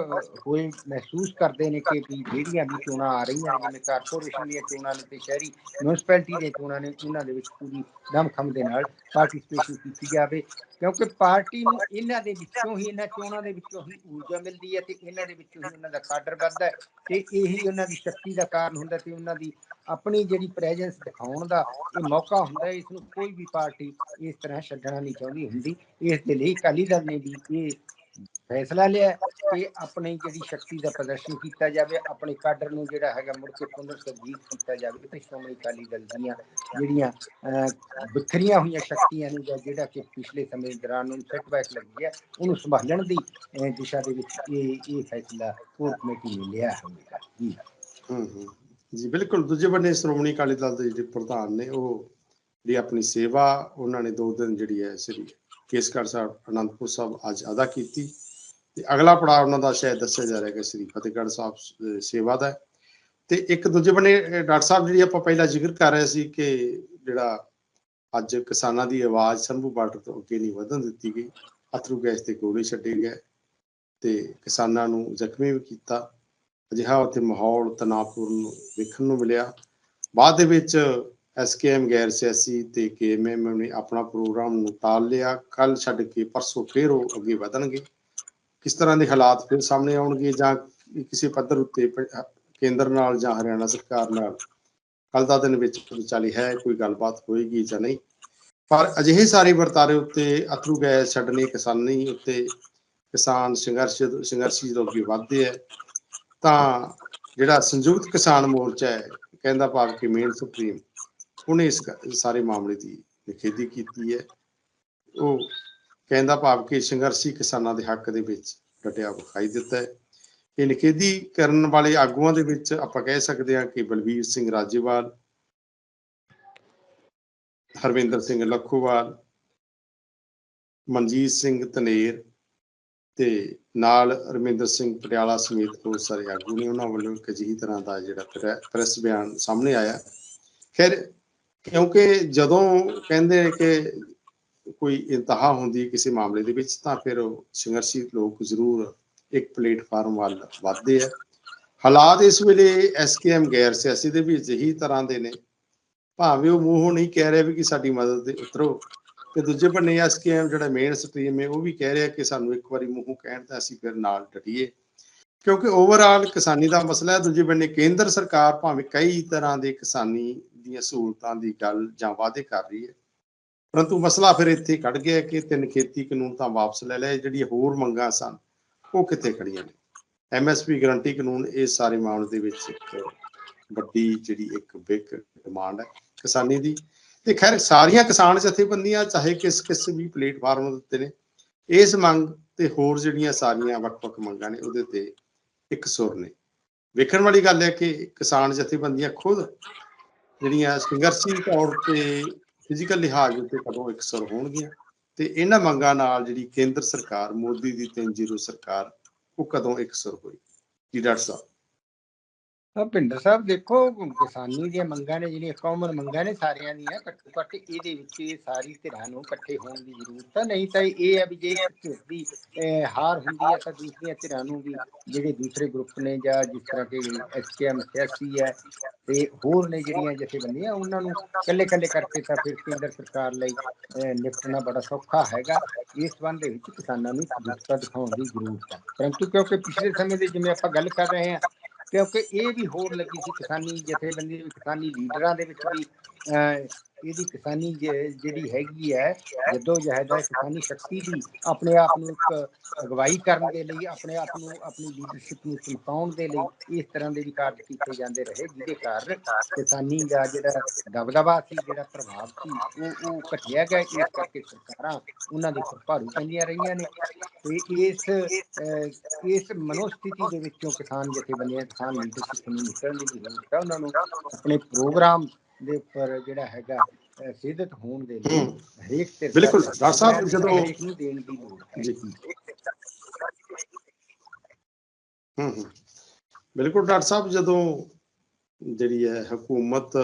ਹੋਏ ਮਹਿਸੂਸ ਕਰਦੇ ਨੇ ਕਿ ਵੀ ਜਿਹੜੀਆਂ ਵੀ ਚੋਣਾਂ ਆ ਰਹੀਆਂ ਜਿਵੇਂ ਕਾਰਪੋਰੇਸ਼ਨ ਦੀਆਂ ਚੋਣਾਂ ਨੇ ਤੇ ਸ਼ਹਿਰੀ ਮਿਊਨਿਸਪੈਲਿਟੀ ਦੀਆਂ ਚੋਣਾਂ ਨੇ, ਉਹਨਾਂ ਦੇ ਵਿੱਚ ਪੂਰੀ ਦਮਖਮ ਦੇ ਨਾਲ ਪਾਰਟਿਸਪੇਸ਼ਨ ਕੀਤੀ ਜਾਵੇ। ਕਿਉਂਕਿ ਪਾਰਟੀ ਨੂੰ ਇਹਨਾਂ ਦੇ ਵਿੱਚੋਂ ਹੀ, ਇਹਨਾਂ ਚੋਣਾਂ ਦੇ ਵਿੱਚੋਂ ਹੀ ਊਰਜਾ ਮਿਲਦੀ ਹੈ ਤੇ ਇਹਨਾਂ ਦੇ ਵਿੱਚੋਂ ਹੀ ਉਹਨਾਂ ਦਾ ਕਾਡਰ ਵੱਧਦਾ ਹੈ ਤੇ ਇਹੀ ਉਹਨਾਂ ਦੀ ਸ਼ਕਤੀ ਦਾ ਕਾਰਨ ਹੁੰਦਾ ਤੇ ਉਹਨਾਂ ਦੀ ਆਪਣੀ ਜਿਹੜੀ ਪ੍ਰੈਜ਼ੈਂਸ ਦਿਖਾਉਣ ਦਾ ਇਹ ਮੌਕਾ ਹੁੰਦਾ ਹੈ ਇਸ ਨੂੰ ਕੋਈ ਵੀ ਪਾਰਟੀ ਇਸ ਤਰ੍ਹਾਂ ਛੱਡਣਾ ਨਹੀਂ ਚਾਹੁੰਦੀ ਹੁੰਦੀ। ਇਸ ਦੇ ਲਈ ਅਕਾਲੀ ਦਲ ਨੇ ਵੀ ਇਹ ਫੈਸਲਾ ਲਿਆ ਕਿ ਆਪਣੀ ਜਿਹੜੀ ਸ਼ਕਤੀ ਦਾ ਪ੍ਰਦਰਸ਼ਨ ਕੀਤਾ ਜਾਵੇ ਆਪਣੇ ਕਾਡਰ ਨੂੰ ਜਿਹੜਾ ਹੈਗਾ ਮੁੜ ਕੇ ਪੁਨਰ ਸਰਜੀਤ ਕੀਤਾ ਜਾਵੇ ਤੇ ਸ਼੍ਰੋਮਣੀ ਅਕਾਲੀ ਦਲ ਦੀਆਂ ਜਿਹੜੀਆਂ ਬਿਖਰੀਆਂ ਹੋਈਆਂ ਸ਼ਕਤੀਆਂ ਨੇ ਜਾਂ ਜਿਹੜਾ ਕਿ ਪਿਛਲੇ ਸਮੇਂ ਦੌਰਾਨ ਨੂੰ ਸੈਟਬੈਕ ਲੱਗੀ ਹੈ ਉਹਨੂੰ ਸੰਭਾਲਣ ਦੀ ਦਿਸ਼ਾ ਦੇ ਵਿੱਚ ਇਹ ਇਹ ਫੈਸਲਾ ਕੋਰ ਕਮੇਟੀ ਨੇ ਲਿਆ ਹੋਵੇਗਾ ਜੀ। ਹੂੰ ਹੂੰ। ਜੀ ਬਿਲਕੁਲ। ਦੂਜੇ ਬੰਨੇ ਸ਼੍ਰੋਮਣੀ ਅਕਾਲੀ ਦਲ ਦੇ ਜਿਹੜੇ ਪ੍ਰਧਾਨ ਨੇ ਉਹ ਜਿਹੜੀ ਆਪਣੀ ਸੇਵਾ ਉਹਨਾਂ ਨੇ ਦੋ ਦਿਨ ਜਿਹੜੀ ਹੈ ਸ੍ਰੀ ਕੇਸਗੜ੍ਹ ਸਾਹਿਬ ਅਨੰਦਪੁਰ ਸਾਹਿਬ ਅੱਜ ਅਦਾ ਕੀਤੀ। ਤੇ ਅਗਲਾ ਪੜਾਅ ਉਹਨਾਂ ਦਾ ਸ਼ਾਇਦ ਦੱਸਿਆ ਜਾ ਰਿਹਾ ਕਿ ਸ੍ਰੀ ਫਤਿਹਗੜ੍ਹ ਸਾਹਿਬ ਸੇਵਾ ਦਾ ਹੈ। ਤੇ ਇੱਕ ਦੂਜੇ ਬੰਨੇ ਡਾਕਟਰ ਸਾਹਿਬ ਜਿਹੜੀ ਆਪਾਂ ਪਹਿਲਾਂ ਜ਼ਿਕਰ ਕਰ ਰਹੇ ਸੀ ਕਿ ਜਿਹੜਾ ਅੱਜ ਕਿਸਾਨਾਂ ਦੀ ਆਵਾਜ਼ ਸੰਭੂ ਬਾਰਡਰ ਤੋਂ ਅੱਗੇ ਨਹੀਂ ਵਧਣ ਦਿੱਤੀ ਗਈ, ਅਥਰੂ ਗੈਸ ਤੇ ਗੋਲੇ ਛੱਡੇ ਗਏ, ਤੇ ਕਿਸਾਨਾਂ ਨੂੰ ਜ਼ਖਮੀ ਵੀ ਕੀਤਾ। ਅਜਿਹਾ ਉੱਥੇ ਮਾਹੌਲ ਤਣਾਅਪੂਰਨ ਵੇਖਣ ਨੂੰ ਮਿਲਿਆ। ਬਾਅਦ ਦੇ ਵਿੱਚ ਐਸਕੇਐਮ ਗੈਰ ਸਿਆਸੀ ਤੇ ਕੇਐਮਐਮ ਨੇ ਆਪਣਾ ਪ੍ਰੋਗਰਾਮ ਨੂੰ ਟਾਲ ਲਿਆ ਕੱਲ ਛੱਡ ਕੇ ਪਰਸੋਂ ਫੇਰ ਉਹ ਅੱਗੇ ਵਧਣਗੇ। ਕਿਸ ਤਰ੍ਹਾਂ ਦੇ ਹਾਲਾਤ ਫਿਰ ਸਾਹਮਣੇ ਆਉਣਗੇ ਜਾਂ ਕਿਸੇ ਪੱਧਰ ਉੱਤੇ ਕੇਂਦਰ ਨਾਲ ਜਾਂ ਹਰਿਆਣਾ ਸਰਕਾਰ ਨਾਲ? ਕੱਲ ਦਾ ਦਿਨ ਵਿੱਚ ਵਿਚਾਲੀ ਹੈ, ਕੋਈ ਗੱਲਬਾਤ ਹੋਏਗੀ ਜਾਂ ਨਹੀਂ? ਪਰ ਅਜਿਹੇ ਸਾਰੇ ਵਰਤਾਰੇ ਉੱਤੇ ਅਥਰੂ ਗੈਸ ਛੱਡਣੇ, ਕਿਸਾਨੀ ਉੱਤੇ ਕਿਸਾਨ ਸੰਘਰਸ਼, ਸੰਘਰਸ਼ੀ ਜਦੋਂ ਅੱਗੇ ਵਧਦੇ ਹੈ ਤਾਂ ਜਿਹੜਾ ਸੰਯੁਕਤ ਕਿਸਾਨ ਮੋਰਚਾ ਹੈ, ਕਹਿੰਦਾ ਭਾਵ ਕਿ ਮੇਨ ਸੁਪਰੀਮ, ਉਹਨੇ ਇਸ ਸਾਰੇ ਮਾਮਲੇ ਦੀ ਨਿਖੇਧੀ ਕੀਤੀ ਹੈ। ਉਹ ਕਹਿੰਦਾ ਭਾਵ ਕਿ ਸੰਘਰਸ਼ੀ ਕਿਸਾਨਾਂ ਦੇ ਹੱਕ ਦੇ ਵਿੱਚ ਡਟਿਆ ਵਿਖਾਈ ਦਿੱਤਾ ਹੈ। ਇਹ ਨਿਖੇਧੀ ਕਰਨ ਵਾਲੇ ਆਗੂਆਂ ਦੇ ਵਿੱਚ ਆਪਾਂ ਕਹਿ ਸਕਦੇ ਹਾਂ ਕਿ ਬਲਵੀਰ ਸਿੰਘ ਰਾਜੇਵਾਲ, ਹਰਵਿੰਦਰ ਸਿੰਘ ਲੱਖੋਵਾਲ, ਮਨਜੀਤ ਸਿੰਘ ਧਨੇਰ ਤੇ ਨਾਲ ਰਮਿੰਦਰ ਸਿੰਘ ਪਟਿਆਲਾ ਸਮੇਤ ਬਹੁਤ ਸਾਰੇ ਆਗੂ ਨੇ ਉਹਨਾਂ ਵੱਲੋਂ ਇੱਕ ਅਜਿਹੀ ਤਰ੍ਹਾਂ ਦਾ ਜਿਹੜਾ ਪ੍ਰੈ- ਪ੍ਰੈਸ ਬਿਆਨ ਸਾਹਮਣੇ ਆਇਆ। ਖੈਰ, ਕਿਉਂਕਿ ਜਦੋਂ ਕਹਿੰਦੇ ਨੇ ਕਿ ਕੋਈ ਇੰਤਹਾ ਹੁੰਦੀ ਕਿਸੇ ਮਾਮਲੇ ਦੇ ਵਿੱਚ, ਤਾਂ ਫਿਰ ਸੰਘਰਸ਼ੀ ਲੋਕ ਜ਼ਰੂਰ ਇੱਕ ਪਲੇਟਫਾਰਮ ਵੱਲ ਵੱਧਦੇ ਆ। ਹਾਲਾਤ ਇਸ ਵੇਲੇ ਐਸਕੇਐਮ ਗੈਰ ਸਿਆਸੀ ਦੇ ਵੀ ਅਜਿਹੀ ਤਰ੍ਹਾਂ ਦੇ ਨੇ। ਭਾਵੇਂ ਉਹ ਮੂੰਹੋਂ ਨਹੀਂ ਕਹਿ ਰਿਹਾ ਵੀ ਕਿ ਸਾਡੀ ਮਦਦ ਦੇ ਉਤਰੋ, ਤੇ ਦੂਜੇ ਬੰਨੇ ਐਸਕੇਐਮ ਜਿਹੜਾ ਮੇਨ ਸਟ੍ਰੀਮ ਹੈ, ਉਹ ਵੀ ਕਹਿ ਰਿਹਾ ਕਿ ਸਾਨੂੰ ਇੱਕ ਵਾਰੀ ਮੂੰਹੋਂ ਕਹਿਣ ਤਾਂ ਅਸੀਂ ਫਿਰ ਨਾਲ ਡਟੀਏ। ਕਿਉਂਕਿ ਓਵਰਆਲ ਕਿਸਾਨੀ ਦਾ ਮਸਲਾ ਹੈ, ਦੂਜੇ ਬੰਨੇ ਕੇਂਦਰ ਸਰਕਾਰ ਭਾਵੇਂ ਕਈ ਤਰ੍ਹਾਂ ਦੇ ਕਿਸਾਨੀ ਦੀਆਂ ਸਹੂਲਤਾਂ ਦੀ ਗੱਲ ਜਾਂ ਵਾਅਦੇ ਕਰ ਰਹੀ ਹੈ ਪਰੰਤੂ ਮਸਲਾ ਫਿਰ ਇੱਥੇ ਖੜ ਗਿਆ ਕਿ ਤਿੰਨ ਖੇਤੀ ਕਾਨੂੰਨ ਤਾਂ ਵਾਪਸ ਲੈ ਲਏ, ਜਿਹੜੀਆਂ ਹੋਰ ਮੰਗਾਂ ਸਨ, ਉਹ ਕਿੱਥੇ ਖੜੀਆਂ ਨੇ? ਐਮਐਸਪੀ ਗਰੰਟੀ ਕਾਨੂੰਨ ਇਹ ਸਾਰੇ ਮਾਮਲੇ ਦੇ ਵਿੱਚ ਇੱਕ ਵੱਡੀ ਜਿਹੜੀ ਇੱਕ ਬਿਗ ਡਿਮਾਂਡ ਹੈ ਕਿਸਾਨੀ ਦੀ। ਤੇ ਖੈਰ ਸਾਰੀਆਂ ਕਿਸਾਨ ਜਥੇਬੰਦੀਆਂ ਚਾਹੇ ਕਿਸ ਕਿਸ ਵੀ ਪਲੇਟਫਾਰਮ ਦੇ ਉੱਤੇ ਨੇ, ਇਸ ਮੰਗ ਤੇ ਹੋਰ ਜਿਹੜੀਆਂ ਸਾਰੀਆਂ ਵੱਖ-ਵੱਖ ਮੰਗਾਂ ਨੇ ਉਹਦੇ ਤੇ ਇੱਕ ਸੁਰ ਨੇ। ਵੇਖਣ ਵਾਲੀ ਗੱਲ ਹੈ ਕਿ ਕਿਸਾਨ ਜਥੇਬੰਦੀਆਂ ਖੁਦ ਜਿਹੜੀਆਂ ਸੰਘਰਸ਼ੀ ਤੌਰ ਤੇ ਫਿਜ਼ੀਕਲ ਲਿਹਾਜ਼ ਉੱਤੇ ਕਦੋਂ ਇੱਕ ਹੋਣਗੀਆਂ ਤੇ ਇਹਨਾਂ ਮੰਗਾਂ ਨਾਲ ਜਿਹੜੀ ਕੇਂਦਰ ਸਰਕਾਰ, ਮੋਦੀ ਦੀ 3-0 ਸਰਕਾਰ, ਉਹ ਕਦੋਂ ਇੱਕ ਸੁਰ ਹੋਈ ਜੀ ਡਾਕਟਰ ਸਾਹਿਬ। ਆ ਭਿੰਡਰ ਸਾਹਿਬ ਦੇਖੋ ਕਿਸਾਨੀ ਦੀਆਂ ਮੰਗਾਂ ਨੇ, ਜਿਹੜੀਆਂ ਕਾਮਨ ਮੰਗਾਂ ਨੇ ਸਾਰਿਆਂ ਦੀਆਂ, ਘੱਟੋ ਘੱਟ ਇਹਦੇ ਵਿੱਚ ਇਹ ਸਾਰੀ ਧਿਰਾਂ ਨੂੰ ਇਕੱਠੇ ਹੋਣ ਦੀ ਜ਼ਰੂਰਤ ਹੈ ਨਹੀਂ, ਤਾਂ ਇਹ ਹੈ ਵੀ ਜੇ ਧਿਰ ਦੀ ਹਾਰ ਹੁੰਦੀ ਹੈ ਤਾਂ ਦੂਸਰੀਆਂ ਧਿਰਾਂ ਨੂੰ ਵੀ ਜਿਹੜੇ ਦੂਸਰੇ ਗਰੁੱਪ ਨੇ ਜਾਂ ਜਿਸ ਤਰ੍ਹਾਂ ਕਿ ਐਸਕੇਐਮ ਸਿਆਸੀ ਹੈ ਤੇ ਹੋਰ ਨੇ ਜਿਹੜੀਆਂ ਜਥੇਬੰਦੀਆਂ, ਉਹਨਾਂ ਨੂੰ ਇਕੱਲੇ ਇਕੱਲੇ ਕਰਕੇ ਤਾਂ ਫਿਰ ਕੇਂਦਰ ਸਰਕਾਰ ਲਈ ਨਿਪਟਣਾ ਬੜਾ ਸੌਖਾ ਹੈਗਾ। ਇਸ ਸੰਬੰਧ ਦੇ ਵਿੱਚ ਕਿਸਾਨਾਂ ਨੂੰ ਜਾਗਰੂਕਤਾ ਦਿਖਾਉਣ ਦੀ ਜ਼ਰੂਰਤ ਹੈ ਪਰੰਤੂ ਕਿਉਂਕਿ ਪਿਛਲੇ ਸਮੇਂ ਦੇ ਜਿਵੇਂ ਆਪਾਂ ਗੱਲ ਕਰ ਰਹੇ ਹਾਂ ਕਿਉਂਕਿ ਇਹ ਵੀ ਹੋਰ ਲੱਗੀ ਸੀ ਕਿਸਾਨੀ ਜਥੇਬੰਦੀ ਕਿਸਾਨੀ ਲੀਡਰਾਂ ਦੇ ਵਿੱਚ ਵੀ ਇਹਦੀ ਕਿਸਾਨੀ ਜਿਹੜੀ ਹੈਗੀ ਹੈ, ਜਦੋਂ ਜਹਿਦ ਹੈ ਕਿਸਾਨੀ ਸ਼ਕਤੀ ਦੀ ਆਪਣੇ ਆਪ ਨੂੰ ਇੱਕ ਅਗਵਾਈ ਕਰਨ ਦੇ ਲਈ, ਆਪਣੇ ਆਪ ਨੂੰ ਆਪਣੀ ਲੀਡਰਸ਼ਿਪ ਨੂੰ ਚਮਕਾਉਣ ਦੇ ਲਈ ਇਸ ਤਰ੍ਹਾਂ ਦੇ ਵੀ ਕਾਰਜ ਕੀਤੇ ਜਾਂਦੇ ਰਹੇ, ਜਿਹਦੇ ਕਾਰਨ ਕਿਸਾਨੀ ਦਾ ਜਿਹੜਾ ਦਬਦਬਾ ਸੀ, ਜਿਹੜਾ ਪ੍ਰਭਾਵ ਸੀ, ਉਹ ਉਹ ਘਟਿਆ ਗਿਆ। ਇਸ ਕਰਕੇ ਸਰਕਾਰਾਂ ਉਹਨਾਂ ਦੇ ਉੱਪਰ ਭਾਰੂ ਪੈਂਦੀਆਂ ਰਹੀਆਂ ਨੇ ਤੇ ਇਸ ਇਸ ਮਨੋਸਥਿਤੀ ਦੇ ਵਿੱਚੋਂ ਕਿਸਾਨ ਜਥੇਬੰਦੀਆਂ, ਕਿਸਾਨ ਲੀਡਰਸ਼ਿਪ ਨੂੰ ਨਿਕਲਣ ਦੀ ਜ਼ਰੂਰਤ ਹੈ। ਉਹਨਾਂ ਨੂੰ ਆਪਣੇ ਪ੍ਰੋਗਰਾਮ ਦੇ ਉੱਪਰ ਜਿਹੜਾ ਹੈਗਾ ਸਿੱਧਤ ਹੋਣ ਦੇ ਲਈ। ਹਰੇਕ ਤੇ ਬਿਲਕੁਲ, ਡਾਕਟਰ ਸਾਹਿਬ, ਜਦੋਂ- ਨੂੰ ਦੇਣ ਦੀ ਲੋੜ ਹੈ ਜੀ। ਹੂੰ ਹੂੰ ਬਿਲਕੁਲ ਡਾਕਟਰ ਸਾਹਿਬ ਜਦੋਂ ਜਿਹੜੀ ਹੈ ਹਕੂਮਤ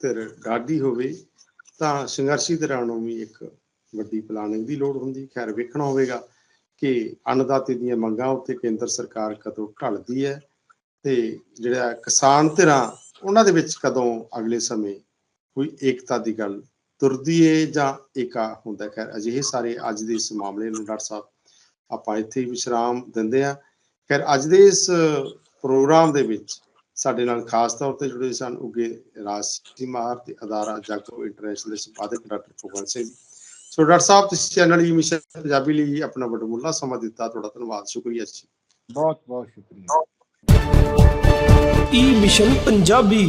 ਧਿਰ ਡਾਢੀ ਹੋਵੇ ਤਾਂ ਸੰਘਰਸ਼ੀ ਧਿਰਾਂ ਨੂੰ ਵੀ ਇੱਕ ਵੱਡੀ ਪਲਾਨਿੰਗ ਦੀ ਲੋੜ ਹੁੰਦੀ ਖੈਰ ਵੇਖਣਾ ਹੋਵੇਗਾ ਕਿ ਅੰਨਦਾਤੇ ਦੀਆਂ ਮੰਗਾਂ ਉੱਤੇ ਕੇਂਦਰ ਸਰਕਾਰ ਕਦੋਂ ਢਲਦੀ ਹੈ ਤੇ ਜਿਹੜਾ ਕਿਸਾਨ ਧਿਰਾਂ ਉਹਨਾਂ ਦੇ ਵਿੱਚ ਕਦੋਂ ਅਗਲੇ ਸਮੇਂ ਕੋਈ ਏਕਤਾ ਦੀ ਗੱਲ ਤੁਰਦੀ ਏ ਜਾਂ ਏਕਾ ਹੁੰਦਾ? ਖੈਰ, ਅਜਿਹੇ ਸਾਰੇ ਅੱਜ ਦੇ ਇਸ ਮਾਮਲੇ ਨੂੰ ਡਾਕਟਰ ਸਾਹਿਬ ਆਪਾਂ ਇੱਥੇ ਹੀ ਵਿਸ਼ਰਾਮ ਦਿੰਦੇ ਹਾਂ। ਖੈਰ, ਅੱਜ ਦੇ ਇਸ ਪ੍ਰੋਗਰਾਮ ਦੇ ਵਿੱਚ ਸਾਡੇ ਨਾਲ ਖਾਸ ਤੌਰ ਤੇ ਜੁੜੇ ਸਨ ਉਗੇ ਰਾਜਸੀ ਮਾਹਰ ਤੇ ਅਦਾਰਾ ਜਾਗੋ ਇੰਟਰਨੈਸ਼ਨਲ ਦੇ ਸੰਪਾਦਕ doctor Bhagwant Singh. So doctor ਸਾਹਿਬ, ਤੁਸੀਂ ਚੈਨਲ ਈ ਮਿਸ਼ਨ ਪੰਜਾਬੀ ਲਈ ਆਪਣਾ ਵਡਮੁੱਲਾ ਸਮਾਂ ਦਿੱਤਾ। ਤੁਹਾਡਾ ਧੰਨਵਾਦ। ਸ਼ੁਕਰੀਆ ਜੀ। ਬਹੁਤ ਬਹੁਤ ਸ਼ੁਕਰੀਆ। ਈ ਮਿਸ਼ਨ ਪੰਜਾਬੀ